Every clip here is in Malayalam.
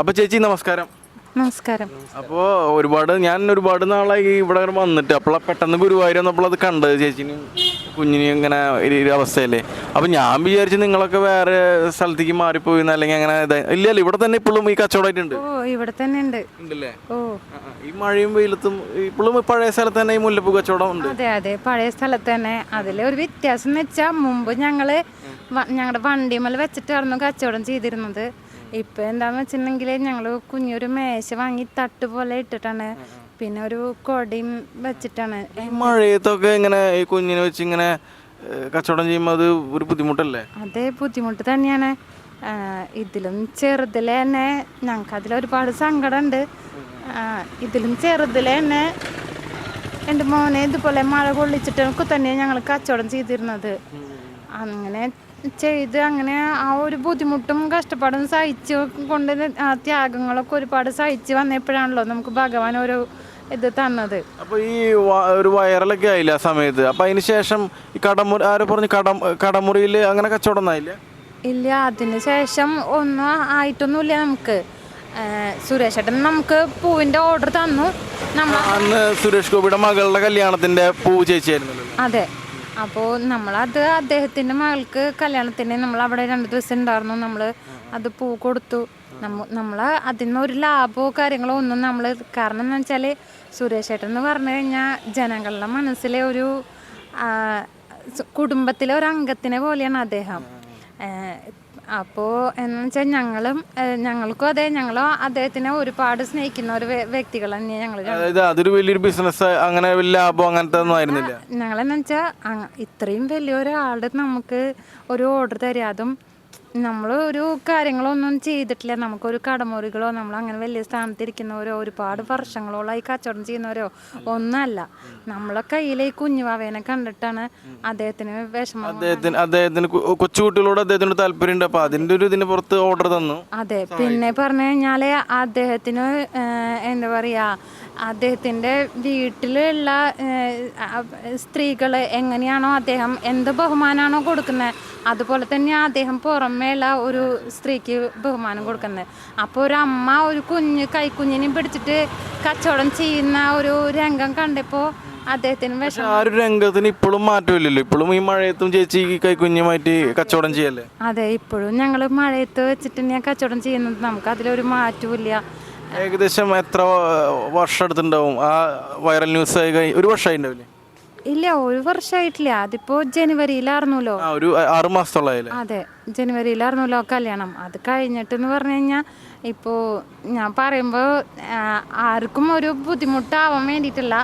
അപ്പൊ ചേച്ചി നമസ്കാരം. നമസ്കാരം. അപ്പോ ഒരുപാട് ഞാൻ ഒരുപാട് നാളായി ഇവിടെ വന്നിട്ട് അപ്പോൾ പെട്ടെന്ന് ഗുരുവായൂർ വന്നപ്പോൾ അത് കണ്ടത് ചേച്ചിനും കുഞ്ഞിനും ഇങ്ങനെ ഒരു അവസ്ഥയല്ലേ. അപ്പൊ ഞാൻ വിചാരിച്ചു നിങ്ങളൊക്കെ വേറെ സ്ഥലത്തേക്ക് മാറിപ്പോയി അല്ലെങ്കിൽ അങ്ങനെ ഇല്ല ഇല്ല ഇവിടെ തന്നെ ഇപ്പോഴും ഈ കച്ചവടമായിട്ടുണ്ട്? ഓ ഇവിടെ തന്നെ ഉണ്ട്. ഉണ്ടല്ലേ? ഓ. ഈ മഴയും വെയിലത്തും ഇപ്പോഴും പഴയ സ്ഥലത്ത് തന്നെ ഈ മുല്ലപ്പൂ കച്ചവടം ഉണ്ട്? അതെ അതെ പഴയ സ്ഥലത്ത് തന്നെ. അതിലെ ഒരു വ്യത്യാസം എന്ന് വെച്ചാൽ മുമ്പ് ഞങ്ങൾ ഞങ്ങളുടെ വണ്ടിമേൽ വെച്ചിട്ടായിരുന്നു കച്ചവടം ചെയ്തിരുന്നത്. ഇപ്പൊ എന്താന്ന് വെച്ചിട്ടുണ്ടെങ്കിൽ ഞങ്ങൾ കുഞ്ഞൊരു മേശ വാങ്ങി തട്ട് പോലെ ഇട്ടിട്ടാണ്. പിന്നെ ഒരു കൊടിയും വെച്ചിട്ടാണ്. മഴയത്തൊക്കെ ഇങ്ങനെ ഈ കുഞ്ഞിനെ വെച്ച് ഇങ്ങനെ കച്ചവടം ചെയ്യുമ്പോൾ അത് ഒരു ബുദ്ധിമുട്ടല്ലേ? അതെ ബുദ്ധിമുട്ട് തന്നെയാണ്. ഇതിലും ചെറുതിലെ തന്നെ ഞങ്ങൾക്ക് അതിൽ ഒരുപാട് സങ്കടമുണ്ട് ഉണ്ട് ഇതിലും ചെറുതിലെ തന്നെ എന്റെ മോനെ ഇതുപോലെ മഴ കൊള്ളിച്ചിട്ടൊക്കെ തന്നെയാണ് ഞങ്ങൾ കച്ചവടം ചെയ്തിരുന്നത്. അങ്ങനെ ചെയ്ത് അങ്ങനെ ആ ഒരു ബുദ്ധിമുട്ടും കഷ്ടപ്പാടും സഹിച്ച് കൊണ്ട് ആ ത്യാഗങ്ങളൊക്കെ ഒരുപാട് സഹിച്ച് വന്നപ്പോഴാണല്ലോ നമുക്ക് ഭഗവാൻ ഒരു ഇത് തന്നത്. അപ്പൊ ഈ ഒരു വൈറലൊക്കെ ആയില്ല ആ സമയത്ത്? അപ്പൊ അതിന് ശേഷം ഈ കടമുറി ആരോ പറഞ്ഞു കടം കടമുറിയിൽ അങ്ങനെ കച്ചവടം ആയില്ല? ഇല്ല അതിന് ശേഷം ഒന്നും ആയിട്ടൊന്നുമില്ല നമുക്ക്. സുരേഷ് ഏട്ടൻ നമുക്ക് പൂവിന്റെ ഓർഡർ തന്നു. നമ്മൾ അന്ന് സുരേഷ് ഗോപിയുടെ മകളുടെ കല്യാണത്തിന്റെ പൂ ചേച്ചിയായിരുന്നു അതെ. അപ്പോൾ നമ്മളത് അദ്ദേഹത്തിന്റെ മകൾക്ക് കല്യാണത്തിന് നമ്മൾ അവിടെ രണ്ട് ദിവസം ഉണ്ടായിരുന്നു. നമ്മൾ അത് പൂ കൊടുത്തു. നമ്മ നമ്മൾ അതിൽ നിന്ന് ഒരു ലാഭമോ കാര്യങ്ങളോ ഒന്നും നമ്മൾ കാരണം എന്ന് വെച്ചാൽ സുരേഷ് ഏട്ടൻ എന്ന് പറഞ്ഞു കഴിഞ്ഞാൽ ജനങ്ങളുടെ മനസ്സിലെ ഒരു കുടുംബത്തിലെ ഒരു അംഗത്തിനെ പോലെയാണ് അദ്ദേഹം. അപ്പോൾ എന്ന് വെച്ചാൽ ഞങ്ങളും ഞങ്ങൾക്കും അതെ ഞങ്ങളും അദ്ദേഹത്തിനെ ഒരുപാട് സ്നേഹിക്കുന്ന ഒരു വ്യ- വ്യക്തികൾ തന്നെയാണ് ഞങ്ങൾ അതായത് അതൊരു വലിയൊരു ബിസിനസ് അങ്ങനെ വലിയ ലാഭം അങ്ങനത്തെ ഒന്നും ആയിരുന്നില്ല. ഞങ്ങളെന്ന് വെച്ചാൽ ഇത്രയും വലിയൊരാളുടെ നമുക്ക് ഒരു ഓർഡർ തരിക അതും നമ്മൾ ഒരു കാര്യങ്ങളൊന്നും ചെയ്തിട്ടില്ല. നമുക്കൊരു കടമുറികളോ നമ്മൾ അങ്ങനെ വലിയ സ്ഥാനത്തിരിക്കുന്നവരോ ഒരുപാട് വർഷങ്ങളോളമായി കച്ചവടം ചെയ്യുന്നവരോ ഒന്നല്ല. നമ്മളെ കയ്യിലെ ഈ കുഞ്ഞുവാവേനെ കണ്ടിട്ടാണ് അദ്ദേഹത്തിന് വിഷമം അദ്ദേഹത്തിന് അദ്ദേഹത്തിന് കു- കൊച്ചുകുട്ടികളോട് അദ്ദേഹത്തിന് താല്പര്യമുണ്ട്. അപ്പൊ അതിന്റെ ഒരു ഇതിന് പുറത്ത് ഓർഡർ തന്നു. അതെ. പിന്നെ പറഞ്ഞു കഴിഞ്ഞാൽ അദ്ദേഹത്തിന് ഏഹ്, എന്താ പറയാ അദ്ദേഹത്തിന്റെ വീട്ടിലുള്ള സ്ത്രീകൾ എങ്ങനെയാണോ അദ്ദേഹം എന്ത് ബഹുമാനമാണോ കൊടുക്കുന്നത് അതുപോലെ തന്നെയാണ് അദ്ദേഹം പുറമേയുള്ള ഒരു സ്ത്രീക്ക് ബഹുമാനം കൊടുക്കുന്നത് അപ്പോൾ ഒരു അമ്മ ഒരു കുഞ്ഞ് കൈക്കുഞ്ഞിനെയും പിടിച്ചിട്ട് കച്ചവടം ചെയ്യുന്ന ഒരു രംഗം കണ്ടപ്പോൾ അദ്ദേഹത്തിന് വിഷമം. പക്ഷെ ആ ഒരു രംഗത്തിന് ഇപ്പോഴും മാറ്റമില്ലല്ലോ. ഇപ്പോഴും ഈ മഴയത്തും ചേച്ചി ഈ കൈക്കുഞ്ഞുമായിട്ട് കച്ചവടം ചെയ്യല്ലേ? അതെ ഇപ്പോഴും ഞങ്ങൾ മഴയത്ത് വെച്ചിട്ട് ഞാൻ കച്ചവടം ചെയ്യുന്നത്. നമുക്ക് അതിലൊരു മാറ്റവും ഇല്ല. ഏകദേശം എത്ര വർഷം എടുത്തിട്ടുണ്ടാവും? ആ വൈറൽ ന്യൂസ് ആയി കഴി- ഒരു വർഷമായി ഉണ്ടാവില്ലേ ഇല്ല ഒരു വർഷമായിട്ടില്ല അതിപ്പോ ജനുവരിയിലായിരുന്നല്ലോ ആ ഒരു ആറ് മാസത്തോളായില്ലേ? അതെ ജനുവരിയിലായിരുന്നല്ലോ കല്യാണം. അത് കഴിഞ്ഞിട്ടെന്ന് പറഞ്ഞു കഴിഞ്ഞാൽ ഇപ്പോ ഞാൻ പറയുമ്പോൾ ആർക്കും ഒരു ബുദ്ധിമുട്ടാവാൻ വേണ്ടിയിട്ടില്ല.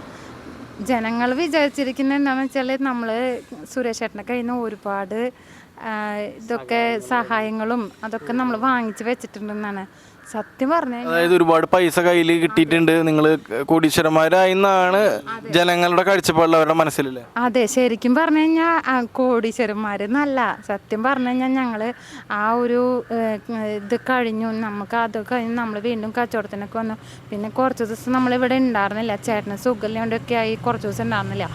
ജനങ്ങൾ വിചാരിച്ചിരിക്കുന്നത് എന്താണെന്ന് വെച്ചാൽ നമ്മൾ സുരേഷ് ചേട്ടന്റെ കയ്യിൽ നിന്ന് ഒരുപാട് ആ, ഇതൊക്കെ സഹായങ്ങളും അതൊക്കെ നമ്മൾ വാങ്ങിച്ച് വെച്ചിട്ടുണ്ടെന്നാണ്. സത്യം പറഞ്ഞു അതായത് ഒരുപാട് പൈസ കയ്യിൽ കിട്ടിയിട്ടുണ്ട്. നിങ്ങൾ കോടീശ്വരന്മാരായി എന്നാണ് ജനങ്ങളുടെ കാഴ്ചപ്പാടിൽ അവരുടെ മനസ്സിലല്ലേ? അതെ ശരിക്കും പറഞ്ഞു കഴിഞ്ഞാൽ കോടീശ്വരന്മാർ എന്നല്ല സത്യം പറഞ്ഞു കഴിഞ്ഞാൽ ഞങ്ങൾ ആ ഒരു ഇത് കഴിഞ്ഞു. നമുക്ക് അത് കഴിഞ്ഞ് നമ്മൾ വീണ്ടും കച്ചവടത്തിനൊക്കെ വന്നു. പിന്നെ കുറച്ച് ദിവസം നമ്മളിവിടെ ഉണ്ടായിരുന്നില്ല ചേട്ടന് സുഖമില്ലാണ്ടൊക്കെ ആയി കുറച്ച് ദിവസം ഉണ്ടായിരുന്നില്ല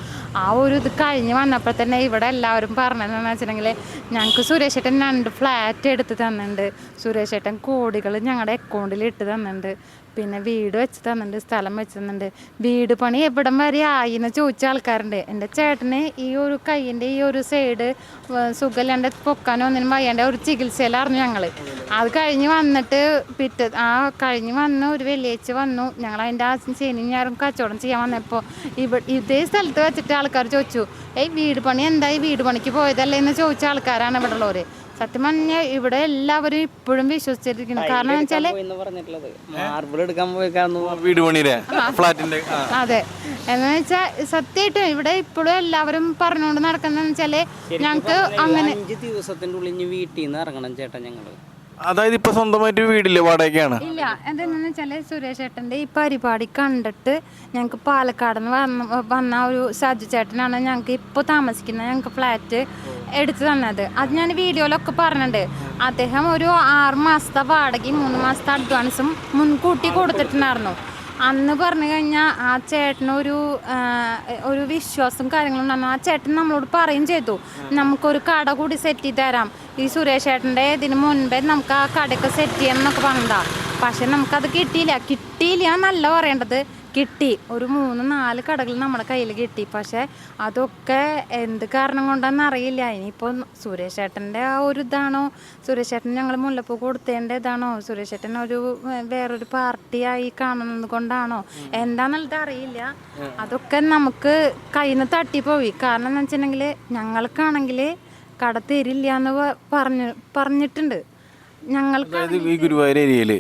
ആ ഒരു ഇത് കഴിഞ്ഞ് വന്നപ്പോൾ തന്നെ ഇവിടെ എല്ലാവരും പറഞ്ഞതെന്ന് വെച്ചിട്ടുണ്ടെങ്കിൽ ഞങ്ങൾക്ക് സുരേഷ് ഏട്ടൻ രണ്ട് ഫ്ലാറ്റ് എടുത്ത് തന്നിട്ടുണ്ട് സുരേഷ് ഏട്ടൻ കോടികൾ ഞങ്ങളുടെ അക്കൗണ്ടിൽ ഇട്ട് തന്നിട്ടുണ്ട്. പിന്നെ വീട് വെച്ച് തന്നിട്ടുണ്ട് സ്ഥലം വെച്ച് തന്നിട്ടുണ്ട്. വീട് പണി എവിടം വരെ ആയി എന്ന് ചോദിച്ച ആൾക്കാരുണ്ട്. എന്റെ ചേട്ടന് ഈ ഒരു കൈയിന്റെ ഈ ഒരു സൈഡ് സുഖമില്ലാണ്ട് പൊക്കാനോ ഒന്നിനും വയ്യാണ്ട് ഒരു ചികിത്സയിലായിരുന്നു ഞങ്ങൾ അത് കഴിഞ്ഞ് വന്നിട്ട് പിറ്റേ ആ കഴിഞ്ഞ് വന്ന് ഒരു വെള്ളിയാഴ്ച വന്നു. ഞങ്ങൾ അതിന്റെ ആ ശനി ഞായറും കച്ചവടം ചെയ്യാൻ വന്നപ്പോൾ ഇവ ഇതേ സ്ഥലത്ത് വെച്ചിട്ട് ആൾക്കാർ ചോദിച്ചു ഏയ് വീട് പണി എന്തായി വീട് പണിക്ക് പോയതല്ലേ? എന്ന് ചോദിച്ച ആൾക്കാരാണ് ഇവിടെ ഉള്ളവർ സത്യം പറഞ്ഞാൽ ഇവിടെ എല്ലാവരും ഇപ്പോഴും വിശ്വസിച്ചിരിക്കുന്നു. കാരണം വെച്ചാൽ വെച്ചാൽ പോയിന്ന് പറഞ്ഞിട്ടുള്ളത്. മാർബിൾ എടുക്കാൻ വീട് ഫ്ലാറ്റിന്റെ അതെ. എന്ന് വെച്ചാൽ സത്യമായിട്ടും ഇവിടെ ഇപ്പോഴും എല്ലാവരും പറഞ്ഞുകൊണ്ട് നടക്കുന്ന വെച്ചാൽ ഞങ്ങക്ക് അങ്ങനെ അഞ്ച് ദിവസത്തിന്റെ ഉള്ളിൽ വീട്ടിൽ നിന്ന് ഇറങ്ങണം ചേട്ടാ ഞങ്ങൾ. അതായത് ഇപ്പൊ സ്വന്തമായിട്ട് വീടില്ല വാടകയ്ക്കാണ്? ഇല്ല എന്താണെന്ന് വെച്ചാൽ സുരേഷ് ചേട്ടന്റെ ഈ പരിപാടി കണ്ടിട്ട് ഞങ്ങൾക്ക് പാലക്കാട് നിന്ന് വന്ന ഒരു സജു ചേട്ടനാണ് ഞങ്ങൾക്ക് ഇപ്പൊ താമസിക്കുന്ന ഞങ്ങൾക്ക് ഫ്ലാറ്റ് എടുത്തു തന്നത്. അത് ഞാൻ വീഡിയോയിലൊക്കെ പറഞ്ഞിട്ടുണ്ട്. അദ്ദേഹം ഒരു ആറ് മാസത്തെ വാടകയും മൂന്ന് മാസത്തെ അഡ്വാൻസും മുൻകൂട്ടി കൊടുത്തിട്ടുണ്ടായിരുന്നു. അന്ന് പറഞ്ഞു കഴിഞ്ഞാൽ ആ ചേട്ടനൊരു ഒരു വിശ്വാസം കാര്യങ്ങളുണ്ടായിരുന്നു ആ ചേട്ടൻ നമ്മളോട് പറയും ചെയ്തു നമുക്കൊരു കട കൂടി സെറ്റ് ചെയ്ത് തരാം. ഈ സുരേഷ് ചേട്ടന്റെ ഇതിന് മുൻപേ നമുക്ക് ആ കടയൊക്കെ സെറ്റ് ചെയ്യാം എന്നൊക്കെ പറഞ്ഞതാ. പക്ഷെ നമുക്കത് കിട്ടിയില്ല. കിട്ടിയില്ല എന്നല്ല പറയേണ്ടത്. കിട്ടി. ഒരു മൂന്ന് നാല് കടകൾ നമ്മുടെ കയ്യിൽ കിട്ടി. പക്ഷേ അതൊക്കെ എന്ത് കാരണം കൊണ്ടാന്ന് അറിയില്ല. ഇനിയിപ്പോൾ സുരേഷ് ഏട്ടന്റെ ആ ഒരു ഇതാണോ? സുരേഷ് ഏട്ടൻ ഞങ്ങൾ മുല്ലപ്പൂ കൊടുത്തതിന്റെ ഇതാണോ? സുരേഷ് ഏട്ടൻ ഒരു വേറൊരു പാർട്ടിയായി കാണുന്നത് കൊണ്ടാണോ? എന്താന്നുള്ളത് അറിയില്ല. അതൊക്കെ നമുക്ക് കയ്യിൽ നിന്ന് തട്ടിപ്പോയി. കാരണം എന്ന് വെച്ചിട്ടുണ്ടെങ്കിൽ ഞങ്ങൾക്കാണെങ്കിൽ കട തരില്ല എന്ന് പറഞ്ഞു പറഞ്ഞിട്ടുണ്ട്. ഞങ്ങൾക്ക് അതായത് ഈ ഗുരുവായൂർ ഏരിയയിൽ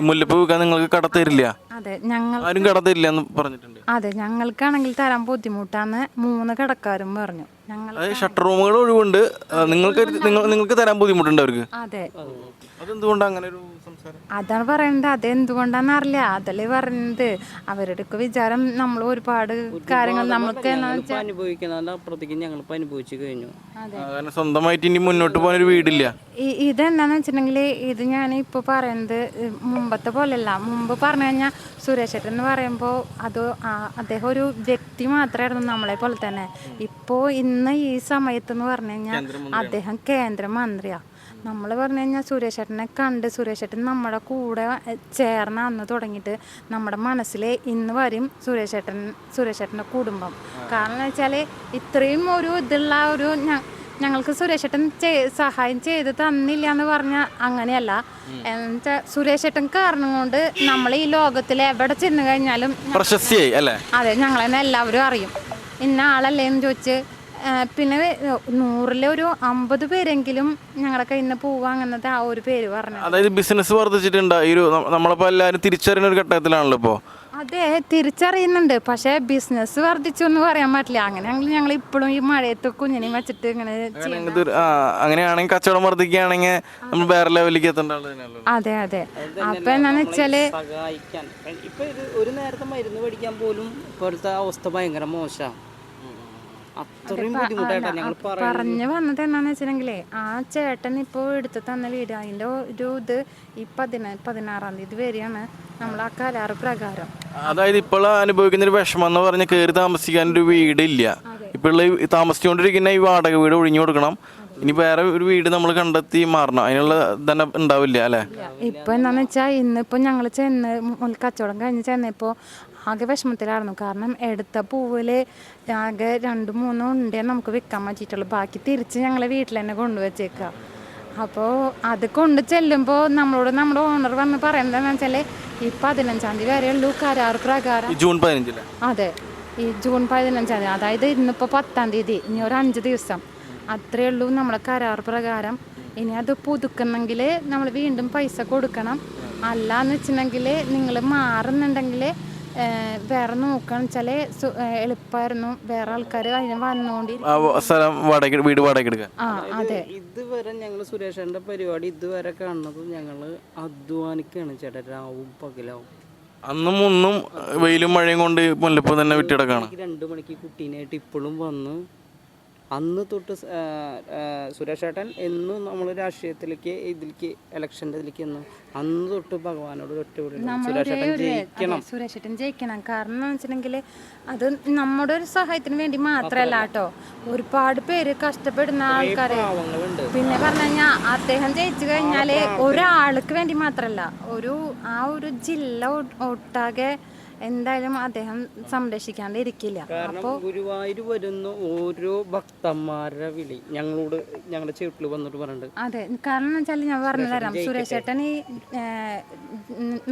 മുല്ലപ്പൂ വിൽക്കാൻ നിങ്ങൾക്ക് കടത്തരില്ല അതെ ഞങ്ങൾ ആരും കടത്തരില്ല എന്ന് പറഞ്ഞിട്ടുണ്ട്. അതെ ഞങ്ങൾക്കാണെങ്കിൽ തരാൻ ബുദ്ധിമുട്ടാന്ന് മൂന്ന് കടക്കാരും പറഞ്ഞു. ഞങ്ങൾ അതായത് ഷട്ടർ റൂമുകൾ ഒഴിവുണ്ട്. ആ, നിങ്ങൾക്ക് നിങ്ങൾ നിങ്ങൾക്ക് തരാൻ ബുദ്ധിമുട്ടുണ്ട് അവർക്ക്? അതെ. അതെന്തുകൊണ്ടാണ് അങ്ങനെ ഒരു സംസാരം? അതാണ് പറയുന്നത് അതെന്തുകൊണ്ടാന്ന് അറിയില്ല. അതല്ലേ പറയുന്നത് അവരുടെ ഒക്കെ വിചാരം നമ്മൾ ഒരുപാട് കാര്യങ്ങൾ നമുക്ക് അപ്പുറത്തേക്ക് അനുഭവിച്ചു കഴിഞ്ഞു. സ്വന്തമായിട്ട് ഇനി മുന്നോട്ട് പോകാൻ ഒരു വീടില്ല ഇതെന്താന്ന് വെച്ചിട്ടുണ്ടെങ്കിൽ ഇത് ഞാൻ ഇപ്പോൾ പറയുന്നത് മുമ്പത്തെ പോലെയല്ല. മുമ്പ് പറഞ്ഞു കഴിഞ്ഞാൽ സുരേഷ് ഏട്ടൻ എന്ന് പറയുമ്പോൾ അത് ആ- അദ്ദേഹം ഒരു വ്യക്തി മാത്രമായിരുന്നു നമ്മളെ പോലെ തന്നെ. ഇപ്പോ ഇന്ന് ഈ സമയത്ത് എന്ന് പറഞ്ഞു കഴിഞ്ഞാൽ അദ്ദേഹം കേന്ദ്രമന്ത്രിയാണ് നമ്മൾ പറഞ്ഞു കഴിഞ്ഞാൽ സുരേഷേട്ടനെ കണ്ട് സുരേഷേട്ടൻ നമ്മുടെ കൂടെ ചേർന്ന് അന്ന് തുടങ്ങിയിട്ട് നമ്മുടെ മനസ്സിൽ ഇന്ന് വരും സുരേഷേട്ടൻ സുരേഷേട്ടന്റെ കുടുംബം. കാരണം എന്ന് വെച്ചാൽ ഇത്രയും ഒരു ഇതുള്ള ഒരു ഞങ്ങൾക്ക് സുരേഷേട്ടൻ സഹായം ചെയ്ത് തന്നില്ല എന്ന് പറഞ്ഞാൽ അങ്ങനെയല്ല എന്നുവെച്ചാൽ സുരേഷേട്ടൻ കാരണം കൊണ്ട് നമ്മൾ ഈ ലോകത്തിൽ എവിടെ ചെന്ന് കഴിഞ്ഞാലും പ്രശസ്തിയായി അല്ലേ? അതെ ഞങ്ങളെന്നെ എല്ലാവരും അറിയും. ഇന്ന ആളല്ലേ എന്ന് ചോദിച്ച് പിന്നെ നൂറിലെ ഒരു അമ്പത് പേരെങ്കിലും ഞങ്ങളുടെ കയ്യിൽ നിന്ന് പോവുക അങ്ങനത്തെ ആ ഒരു പേര് പറഞ്ഞു അതായത് ബിസിനസ് വർദ്ധിച്ചിട്ടുണ്ട്. ഈ ഒരു നമ്മളിപ്പോ എല്ലാവരും തിരിച്ചറിയുന്ന ഒരു ഘട്ടത്തിലാണല്ലോ ഇപ്പോ. അതെ തിരിച്ചറിയുന്നുണ്ട്. പക്ഷേ ബിസിനസ് വർദ്ധിച്ചു എന്ന് പറയാൻ പറ്റില്ല. അങ്ങനെയാണെങ്കിൽ ഞങ്ങൾ ഇപ്പോഴും ഈ മഴയത്ത് കുഞ്ഞിനെയും വെച്ചിട്ട് ഇങ്ങനെ അങ്ങനെ അങ്ങനെയാണെങ്കിൽ കച്ചവടം വർദ്ധിക്കുകയാണെങ്കിൽ നമ്മൾ വേറെ ലെവലിലേക്ക് എത്തേണ്ട അതെ അതെ. അപ്പൊ എന്താന്ന് വെച്ചാൽ സഹായിക്കാൻ. ഇപ്പൊ ഒരു നേരത്തെ മരുന്ന് പഠിക്കാൻ പോലും ഇപ്പോഴത്തെ അവസ്ഥ ഭയങ്കര മോശമാണ്. അത്രയും ബുദ്ധിമുട്ടായിട്ടാണ് ഞങ്ങൾ പറഞ്ഞു വന്നത് എന്നാന്ന് വെച്ചിട്ടുണ്ടെങ്കിലേ ആ ചേട്ടൻ ഇപ്പോൾ എടുത്ത് തന്ന വീട് അതിന്റെ ഒരു ഇത് ഈ പതിന പതിനാറാം തീയതി വരെയാണ് നമ്മൾ ആ കരാറ് പ്രകാരം. അതായത് ഇപ്പോൾ അനുഭവിക്കുന്ന ഒരു വിഷമം എന്ന് പറഞ്ഞ് കയറി താമസിക്കാൻ ഒരു വീടില്ല. ഇപ്പോൾ താമസിച്ചുകൊണ്ടിരിക്കുന്ന ഈ വാടക വീട് ഒഴിഞ്ഞു കൊടുക്കണം. ഇനി വേറെ ഒരു വീട് നമ്മൾ കണ്ടെത്തി മാറണം. അതിനുള്ള തന്നെ ഉണ്ടാവില്ല അല്ലേ? ഇപ്പൊ എന്താന്ന് വെച്ചാൽ ഇന്നിപ്പോ ഞങ്ങൾ ചെന്ന് കച്ചവടം കഴിഞ്ഞ് ചെന്നപ്പോൾ ആകെ വിഷമത്തിലായിരുന്നു. കാരണം എടുത്ത പൂവിൽ ആകെ രണ്ട് മൂന്നോ ഉണ്ടേ നമുക്ക് വിൽക്കാൻ പറ്റിയിട്ടുള്ളൂ. ബാക്കി തിരിച്ച് ഞങ്ങളെ വീട്ടിൽ തന്നെ കൊണ്ടുവച്ചേക്കുക അപ്പോൾ അത് കൊണ്ട് ചെല്ലുമ്പോൾ നമ്മളോട് നമ്മുടെ ഓണർ വന്ന് പറയുന്നത് എന്താണെന്ന് വെച്ചാൽ ഈ പതിനഞ്ചാം തീയതി വരെ ഉള്ളൂ കരാർ പ്രകാരം. ജൂൺ പതിനഞ്ചിൽ? അതെ. ഈ ജൂൺ പതിനഞ്ചാം തീയതി. അതായത് ഇന്നിപ്പോൾ പത്താം തീയതി. ഇനി ഒരു അഞ്ച് ദിവസം. അത്രയേ ഉള്ളൂ നമ്മുടെ കരാർ പ്രകാരം. ഇനി അത് പുതുക്കുന്നെങ്കിൽ നമ്മൾ വീണ്ടും പൈസ കൊടുക്കണം. അല്ല എന്ന് വെച്ചിട്ടുണ്ടെങ്കിൽ നിങ്ങൾ മാറുന്നുണ്ടെങ്കിൽ വേറെ നോക്കണം വെച്ചാൽ എളുപ്പമായിരുന്നു വേറെ ആൾക്കാർ അതിന് വന്നോണ്ടിരിക്കും ആ വ- സ്ഥലം വാടക വീട് വാടക എടുക്കാൻ ആ അതെ. ഇതുവരെ ഞങ്ങൾ സുരേഷന്റെ പരിപാടി ഇതുവരെ കാണുന്നത് ഞങ്ങൾ അധ്വാനിക്കാണ് ചേട്ടാ. രാവും പകലാവും. അന്നും ഒന്നും വെയിലും മഴയും കൊണ്ട് മുല്ലപ്പൂ തന്നെ വിട്ടിടക്കാണ്. രണ്ട് മണിക്ക് കുട്ടീനായിട്ട് ഇപ്പോഴും വന്ന് അന്ന് തൊട്ട് സുരേഷ് ഏട്ടൻ എന്നും നമ്മൾ രാഷ്ട്രീയത്തിലേക്ക് ഇതിലേക്ക് ഇലക്ഷന്റെ ഇതിലേക്ക് എന്നും അന്ന് തൊട്ട് ഭഗവാനോട് വിളി സുരേഷ് ഏട്ടൻ ജയിക്കണം. കാരണം എന്ന് വെച്ചിട്ടുണ്ടെങ്കിൽ അത് നമ്മുടെ ഒരു സഹായത്തിന് വേണ്ടി മാത്രമല്ല കേട്ടോ. ഒരുപാട് പേര് കഷ്ടപ്പെടുന്ന ആൾക്കാരെ. പിന്നെ പറഞ്ഞു കഴിഞ്ഞാൽ അദ്ദേഹം ജയിച്ചു കഴിഞ്ഞാൽ ഒരാൾക്ക് വേണ്ടി മാത്രല്ല. ഒരു ആ ഒരു ജില്ല ഒട്ടാകെ എന്തായാലും അദ്ദേഹം സംരക്ഷിക്കാണ്ട് ഇരിക്കില്ല കാരണം ഗുരുവായൂർ വരുന്ന ഓരോ ഭക്തന്മാരുടെ വിളി ഞങ്ങളോട് ഞങ്ങളുടെ ചീട്ടിൽ വന്നിട്ട് പറഞ്ഞിട്ട് അതെ കാരണം വെച്ചാൽ ഞാൻ പറഞ്ഞു തരാം സുരേഷ് ചേട്ടൻ ഈ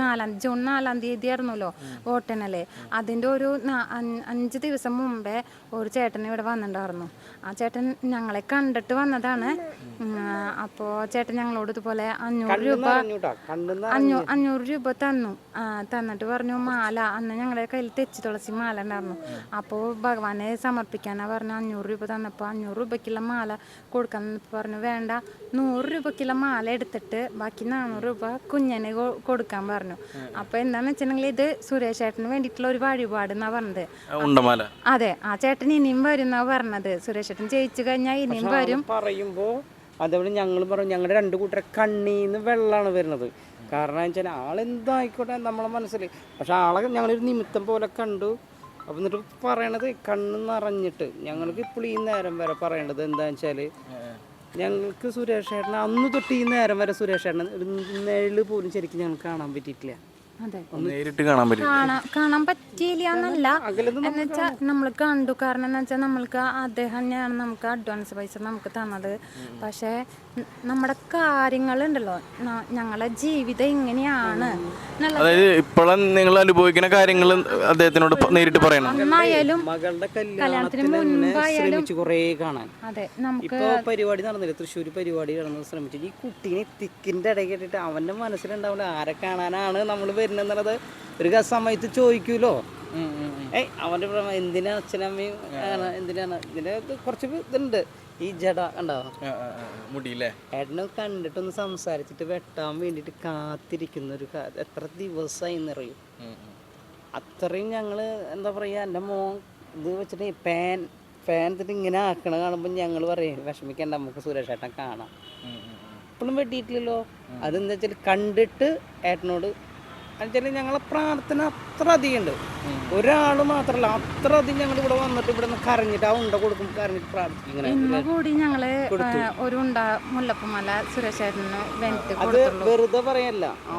നാലാം ജൂൺ നാലാം തീയതി ആയിരുന്നല്ലോ വോട്ടെണ്ണൽ. അതിന്റെ ഒരു അഞ്ച് ദിവസം മുമ്പേ ഒരു ചേട്ടൻ ഇവിടെ വന്നിട്ടുണ്ടായിരുന്നു. ആ ചേട്ടൻ ഞങ്ങളെ കണ്ടിട്ട് വന്നതാണ്. അപ്പോ ചേട്ടൻ ഞങ്ങളോട് ഇതുപോലെ അഞ്ഞൂറ് രൂപ അഞ്ഞൂ അഞ്ഞൂറ് രൂപ തന്നു. തന്നിട്ട് പറഞ്ഞു മാല. അന്ന് ഞങ്ങളുടെ കയ്യിൽ തെച്ചി തുളസി മാല ഉണ്ടായിരുന്നു. അപ്പോൾ ഭഗവാനെ സമർപ്പിക്കാനാ പറഞ്ഞു അഞ്ഞൂറ് രൂപ തന്നപ്പോൾ അഞ്ഞൂറ് രൂപയ്ക്കുള്ള മാല കൊടുക്കാൻ പറഞ്ഞു വേണ്ട നൂറ് രൂപയ്ക്കുള്ള മാല എടുത്തിട്ട് ബാക്കി നാനൂറ് രൂപ കുഞ്ഞനെ കൊടുക്കാൻ പറഞ്ഞു. അപ്പോൾ എന്താണെന്ന് വെച്ചിട്ടുണ്ടെങ്കിൽ ഇത് സുരേഷ് ചേട്ടന് വേണ്ടിയിട്ടുള്ള ഒരു വഴിപാട് എന്നാ പറഞ്ഞത്. അതെ ആ ചേട്ടൻ ഇനിയും വരും എന്നാ പറഞ്ഞത് സുരേഷ് ചേട്ടൻ ജയിച്ചു കഴിഞ്ഞാൽ ഇനിയും വരും. പറയുമ്പോൾ അതേപോലെ ഞങ്ങൾ പറഞ്ഞു ഞങ്ങളുടെ രണ്ട് കൂട്ടരെ കണ്ണീന്ന് വെള്ളമാണ് വരുന്നത്. കാരണം വെച്ചാൽ ആളെന്തായിക്കോട്ടെ നമ്മളെ മനസ്സിൽ പക്ഷെ ആളെ ഞങ്ങളൊരു നിമിത്തം പോലെ കണ്ടു. അപ്പം എന്നിട്ട് പറയണത് കണ്ണ് നിറഞ്ഞിട്ട്. ഞങ്ങൾക്ക് ഇപ്പോൾ ഈ നേരം വരെ പറയേണ്ടത് എന്താണെന്ന് വെച്ചാൽ ഞങ്ങൾക്ക് സുരേഷ് ചേട്ടനെ അന്ന് തൊട്ട് ഈ നേരം വരെ സുരേഷ് ചേട്ടനെ ഒരു നിഴൽ പോലും ശരിക്കും ഞങ്ങൾക്ക് കാണാൻ പറ്റിയിട്ടില്ല. നേരിട്ട് കാണാൻ കാണാൻ പറ്റിയില്ല എന്നല്ല. എന്ന് വെച്ചാൽ നമ്മൾ കണ്ടു. കാരണം എന്ന് വെച്ചാൽ നമ്മൾക്ക് അദ്ദേഹം ഞാൻ നമുക്ക് അഡ്വാൻസ് പൈസ നമുക്ക് തന്നത്. പക്ഷേ നമ്മുടെ കാര്യങ്ങൾ ഉണ്ടല്ലോ ഞങ്ങളെ ജീവിതം ഇങ്ങനെയാണ്. അതായത് ഇപ്പോഴും നിങ്ങൾ അനുഭവിക്കുന്ന കാര്യങ്ങൾ അദ്ദേഹത്തിനോട് നേരിട്ട് പറയണം. എന്നായാലും മകളുടെ കല്യാണത്തിന് കുറേ കാണാൻ. അതെ നമുക്ക് ഇപ്പൊ പരിപാടി നടന്നില്ല. തൃശ്ശൂർ പരിപാടി നടന്നു ശ്രമിച്ചു. ഈ കുട്ടീനെ തിക്കിന്റെ ഇടയിൽ കേട്ടിട്ട് അവന്റെ മനസ്സിലുണ്ടാവില്ല ആരെ കാണാനാണ് നമ്മൾ വരുന്നെന്നുള്ളത് ഒരു സമയത്ത് ചോദിക്കൂലോ? അവന്റെ പ്രമ- എന്തിനാ അച്ഛനമ്മയും എന്തിനാണ്? ഇതിന്റെ ഇത് കുറച്ച് ഇതുണ്ട്. ഈ ജട ഉണ്ടാവും മുടിയില്ലേ? ഏട്ടനെ കണ്ടിട്ടൊന്ന് സംസാരിച്ചിട്ട് വെട്ടാൻ വേണ്ടിയിട്ട് കാത്തിരിക്കുന്ന ഒരു എത്ര ദിവസമായി എന്നറിയും അത്രയും ഞങ്ങൾ എന്താ പറയുക എന്റെ മോൻ ഇത് വെച്ചിട്ട് പാൻ ഫാൻ എന്നിട്ട് ഇങ്ങനെ ആക്കണ കാണുമ്പോൾ ഞങ്ങൾ പറയും വിഷമിക്കണ്ട നമുക്ക് സുരേഷ് ഏട്ടൻ കാണാം. ഇപ്പോഴും വെട്ടിയിട്ടില്ലല്ലോ. അതെന്താ വെച്ചാൽ കണ്ടിട്ട് ഏട്ടനോട് എന്നുവെച്ചാൽ ഞങ്ങളെ പ്രാർത്ഥന അത്ര അധികം ഉണ്ട് ഒരാൾ മാത്രമല്ല അത്ര അധികം ഞങ്ങൾ ഇവിടെ വന്നിട്ട് ഇവിടെ നിന്ന് കരഞ്ഞിട്ട് ആ ഉണ്ട കൊടുക്കും കരഞ്ഞിട്ട് പ്രാർത്ഥിക്കും. ഇന്ന് കൂടി ഞങ്ങൾ ഒരു ഉണ്ട മുല്ലപ്പുമല സുരേഷ് ചേട്ടന് വെന്ത് അത് വെറുതെ പറയല്ല. ആ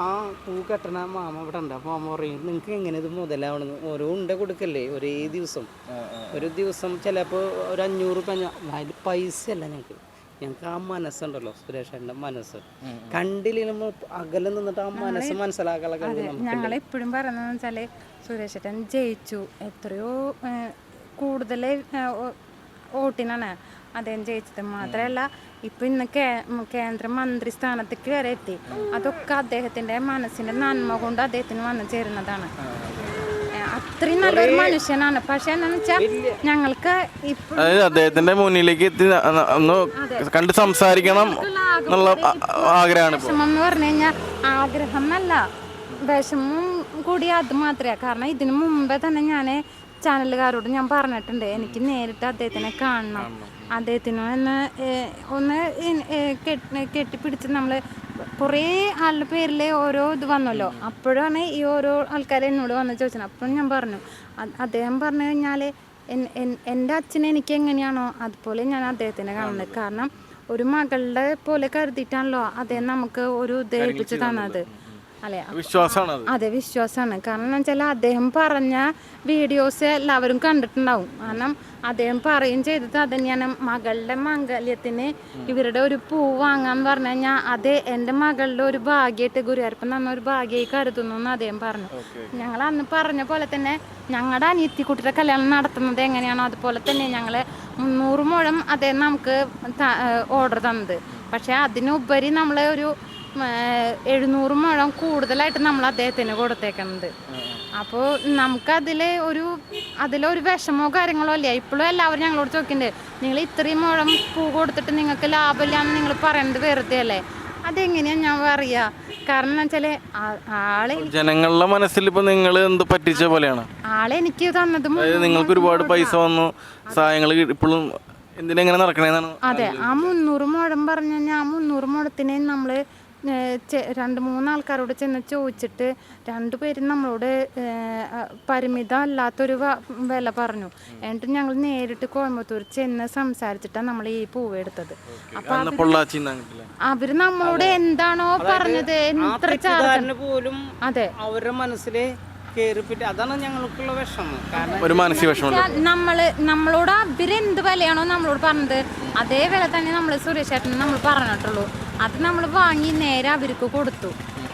ആ പൂ കെട്ടണ മാമ ഇവിടെ ഉണ്ട്. അപ്പോൾ മാമ പറയും നിങ്ങൾക്ക് എങ്ങനെ ഇത് മുതലാവണമെന്ന് ഓരോ ഉണ്ട കൊടുക്കല്ലേ ഒരേ ദിവസം. ഒരു ദിവസം ചിലപ്പോ ഒരു അഞ്ഞൂറ് അതിൽ പൈസ അല്ല ഞങ്ങൾക്ക് ഞങ്ങൾക്ക് ആ മനസ്സുണ്ടല്ലോ സുരേഷേട്ടന്റെ മനസ്സ്. കണ്ടില്ലെങ്കിലും അകലെ നിന്നിട്ട് ആ മനസ്സ് മനസ്സിലാക്കാനുള്ള കഴിവ് ഞങ്ങൾ എപ്പോഴും പറയുന്നത് വെച്ചാൽ സുരേഷ് ചേട്ടൻ ജയിച്ചു എത്രയോ കൂടുതൽ വോട്ടിനാണ് അദ്ദേഹം ജയിച്ചത്. മാത്രമല്ല ഇപ്പൊ ഇന്ന് കേന്ദ്രമന്ത്രി കേന്ദ്ര മന്ത്രി സ്ഥാനത്തേക്ക് വരെ എത്തി. അതൊക്കെ അദ്ദേഹത്തിന്റെ മനസ്സിന്റെ നന്മ കൊണ്ട് അദ്ദേഹത്തിന് വന്നു ചേരുന്നതാണ്. അത്രയും നല്ലൊരു മനുഷ്യനാണ്. പക്ഷെ എന്താണെന്ന് വെച്ചാൽ ഞങ്ങൾക്ക് ഇപ്പൊ അതായത് അദ്ദേഹത്തിന്റെ മുന്നിലേക്ക് എത്തി ന- ന- ഒന്ന് കണ്ട് സംസാരിക്കണം എന്നുള്ള ആ- ആഗ്രഹമാണ് ഇപ്പോൾ വിഷമം എന്ന് പറഞ്ഞു കഴിഞ്ഞാൽ ആഗ്രഹം എന്നല്ല വിഷമം കൂടി അത് മാത്രമേ കാരണം ഇതിനു മുമ്പേ തന്നെ ഞാൻ ചാനലുകാരോട് ഞാൻ പറഞ്ഞിട്ടുണ്ട്. എനിക്ക് നേരിട്ട് അദ്ദേഹത്തിനെ കാണണം. അദ്ദേഹത്തിന് ഒന്ന് ഒന്ന് ഇൻ- ഏഹ്, കെട്ടി കെട്ടിപ്പിടിച്ച് നമ്മൾ കുറേ ആളുടെ പേരിൽ ഓരോ ഇത് വന്നല്ലോ. അപ്പോഴാണ് ഈ ഓരോ ആൾക്കാർ എന്നോട് വന്ന് ചോദിച്ചത്. അപ്പം ഞാൻ പറഞ്ഞു. അദ്ദേഹം പറഞ്ഞു കഴിഞ്ഞാൽ എന്റെ അച്ഛനെ എനിക്ക് എങ്ങനെയാണോ അതുപോലെ ഞാൻ അദ്ദേഹത്തിനെ കാണുന്നത്. കാരണം ഒരു മകളുടെ പോലെ കരുതിയിട്ടാണല്ലോ അദ്ദേഹം നമുക്ക് ഒരു ഇത് ഏൽപ്പിച്ച് തന്നത്. അല്ലേ? വിശ്വാസമാണ് അത് വിശ്വാസമാണ്. കാരണം എന്ന് വെച്ചാൽ അദ്ദേഹം പറഞ്ഞ വീഡിയോസ് എല്ലാവരും കണ്ടിട്ടുണ്ടാവും. കാരണം അദ്ദേഹം പറയും ചെയ്തത് അത് തന്നെയാണ്. മകളുടെ മംഗല്യത്തിന് ഇവരുടെ ഒരു പൂ വാങ്ങാന്ന് പറഞ്ഞു കഴിഞ്ഞാൽ അത് എന്റെ മകളുടെ ഒരു ഭാഗ്യമായിട്ട് ഗുരുവായൂരപ്പൻ തന്ന ഒരു ഭാഗ്യമായി കരുതുന്നു എന്ന് അദ്ദേഹം പറഞ്ഞു. ഞങ്ങൾ അന്ന് പറഞ്ഞ പോലെ തന്നെ ഞങ്ങളുടെ അനിയത്തിക്കുട്ടിയുടെ കല്യാണം നടത്തുന്നത് എങ്ങനെയാണോ അതുപോലെ തന്നെ ഞങ്ങൾ മുന്നൂറ് മുഴം അദ്ദേഹം നമുക്ക് ഓർഡർ തന്നത്. പക്ഷേ അതിനുപരി നമ്മളെ ഒരു എഴുന്നൂറ് മുഴം കൂടുതലായിട്ട് നമ്മൾ അദ്ദേഹത്തിന് കൊടുത്തേക്കുന്നത്. അപ്പോൾ നമുക്കതിൽ ഒരു അതിലൊരു വിഷമോ കാര്യങ്ങളോ അല്ല ഇപ്പോഴും എല്ലാവരും ഞങ്ങളോട് ചോദിക്കുന്നുണ്ട് നിങ്ങൾ ഇത്രയും മുഴം പൂ കൊടുത്തിട്ട് നിങ്ങൾക്ക് ലാഭമില്ലാന്ന് നിങ്ങൾ പറയുന്നത് വെറുതെ അല്ലേ? അതെങ്ങനെയാ ഞാൻ പറയാ. കാരണം എന്ന് വെച്ചാൽ ആളെ ജനങ്ങളുടെ മനസ്സിൽ ഇപ്പൊ നിങ്ങൾ എന്ത് പറ്റിച്ച പോലെയാണ്? ആളെ എനിക്ക് തന്നത് നിങ്ങൾക്ക് ഒരുപാട് പൈസ വന്നു സഹായങ്ങൾ ഇപ്പോഴും എന്തിനെങ്ങനെ നടക്കണേന്നാണ് അതെ ആ മുന്നൂറ് മുഴം പറഞ്ഞു കഴിഞ്ഞാൽ ആ മുന്നൂറ് മുഴത്തിനെ നമ്മൾ രണ്ട് മൂന്ന് ആൾക്കാരോട് ചെന്ന് ചോദിച്ചിട്ട് രണ്ടുപേരും നമ്മളോട് പരിമിതമല്ലാത്തൊരു ആ, പരിമിതം അല്ലാത്തൊരു വില പറഞ്ഞു. എന്നിട്ട് ഞങ്ങൾ നേരിട്ട് കോയമ്പത്തൂർ ചെന്ന് സംസാരിച്ചിട്ടാണ് നമ്മൾ ഈ പൂവ് എടുത്തത്. അപ്പൊ അന്ന് പൊള്ളാച്ചി കിട്ടില്ല അവർ നമ്മളോട് എന്താണോ പറഞ്ഞത് എത്ര ചാർജ് പോലും അതെ. അവരുടെ മനസ്സിലെ കയറിപ്പിട്ട് അതാണ് ഞങ്ങൾക്കുള്ള വിഷമം. കാരണം ഒരു മാനസിക നമ്മൾ നമ്മളോട് അവരെന്ത് വിലയാണോ നമ്മളോട് പറഞ്ഞത് അതേ വില തന്നെ നമ്മൾ സുരേഷ് ചേട്ടന് നമ്മൾ പറഞ്ഞിട്ടുള്ളൂ. അത് നമ്മൾ വാങ്ങി നേരെ അവർക്ക് കൊടുത്തു.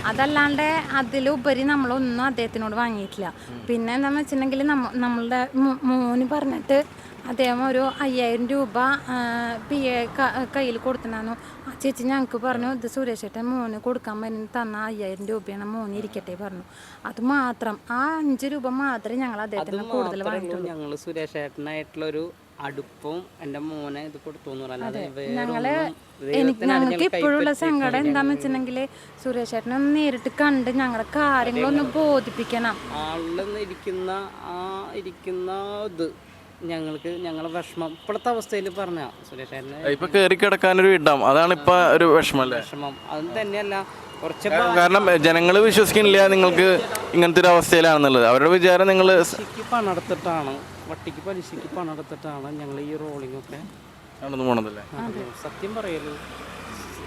അതല്ലാണ്ട് അതിലുപരി നമ്മളൊന്നും അദ്ദേഹത്തിനോട് വാങ്ങിയിട്ടില്ല. പിന്നെ എന്താണെന്ന് വെച്ചിട്ടുണ്ടെങ്കിൽ നമ്മ നമ്മളുടെ മോന് പറഞ്ഞിട്ട് അദ്ദേഹം ഒരു അയ്യായിരം രൂപ പി എ കയ്യിൽ കൊടുത്തിട്ടുണ്ടായിരുന്നു. ആ ചേച്ചി ഞങ്ങൾക്ക് പറഞ്ഞു ഇത് സുരേഷ് ഏട്ടൻ മോന് കൊടുക്കാൻ പറ്റുന്ന തന്ന അയ്യായിരം രൂപയാണ് മോന് ഇരിക്കട്ടെ പറഞ്ഞു. അത് മാത്രം ആ അഞ്ച് രൂപ മാത്രമേ ഞങ്ങൾ അദ്ദേഹത്തിന് കൂടുതൽ വാങ്ങിയിട്ടുള്ളൂ. ഞങ്ങൾ സുരേഷ് ഏട്ടനായിട്ടുള്ള ഒരു അടുപ്പവും എന്റെ മോനെ ഇത് കൊടുത്തു ഞങ്ങൾ എനിക്ക് ഞങ്ങൾക്ക് ഇപ്പോഴുള്ള സങ്കടം എന്താന്ന് വെച്ചിട്ടുണ്ടെങ്കിൽ സുരേഷ് ചേട്ടനെ ഒന്ന് നേരിട്ട് കണ്ട് ഞങ്ങളുടെ കാര്യങ്ങളൊന്ന് ബോധിപ്പിക്കണം. ആളിൽ ഇരിക്കുന്ന ആ ഇരിക്കുന്ന ഇത് ഞങ്ങൾക്ക് ഞങ്ങളെ വിഷമം. ഇപ്പോഴത്തെ അവസ്ഥയിൽ പറഞ്ഞ സുരേഷ് ഏട്ടന് ഇപ്പൊ കയറി കിടക്കാനൊരു ഇടം. അതാണ് ഇപ്പൊ ഒരു വിഷമം. അത് തന്നെയല്ല കുറച്ച് കാരണം ജനങ്ങൾ വിശ്വസിക്കുന്നില്ല നിങ്ങൾക്ക് ഇങ്ങനത്തെ ഒരു അവസ്ഥയിലാണെന്നുള്ളത്. അവരുടെ വിചാരം നിങ്ങൾ പലിശയ്ക്ക് വട്ടിക്ക് പലിശയ്ക്ക് പണമെടുത്തിട്ടാണ് ഞങ്ങൾ ഈ റോളിംഗ് ഒക്കെ നടന്നു പോണതല്ലേ? അതെ. സത്യം പറയല്ലോ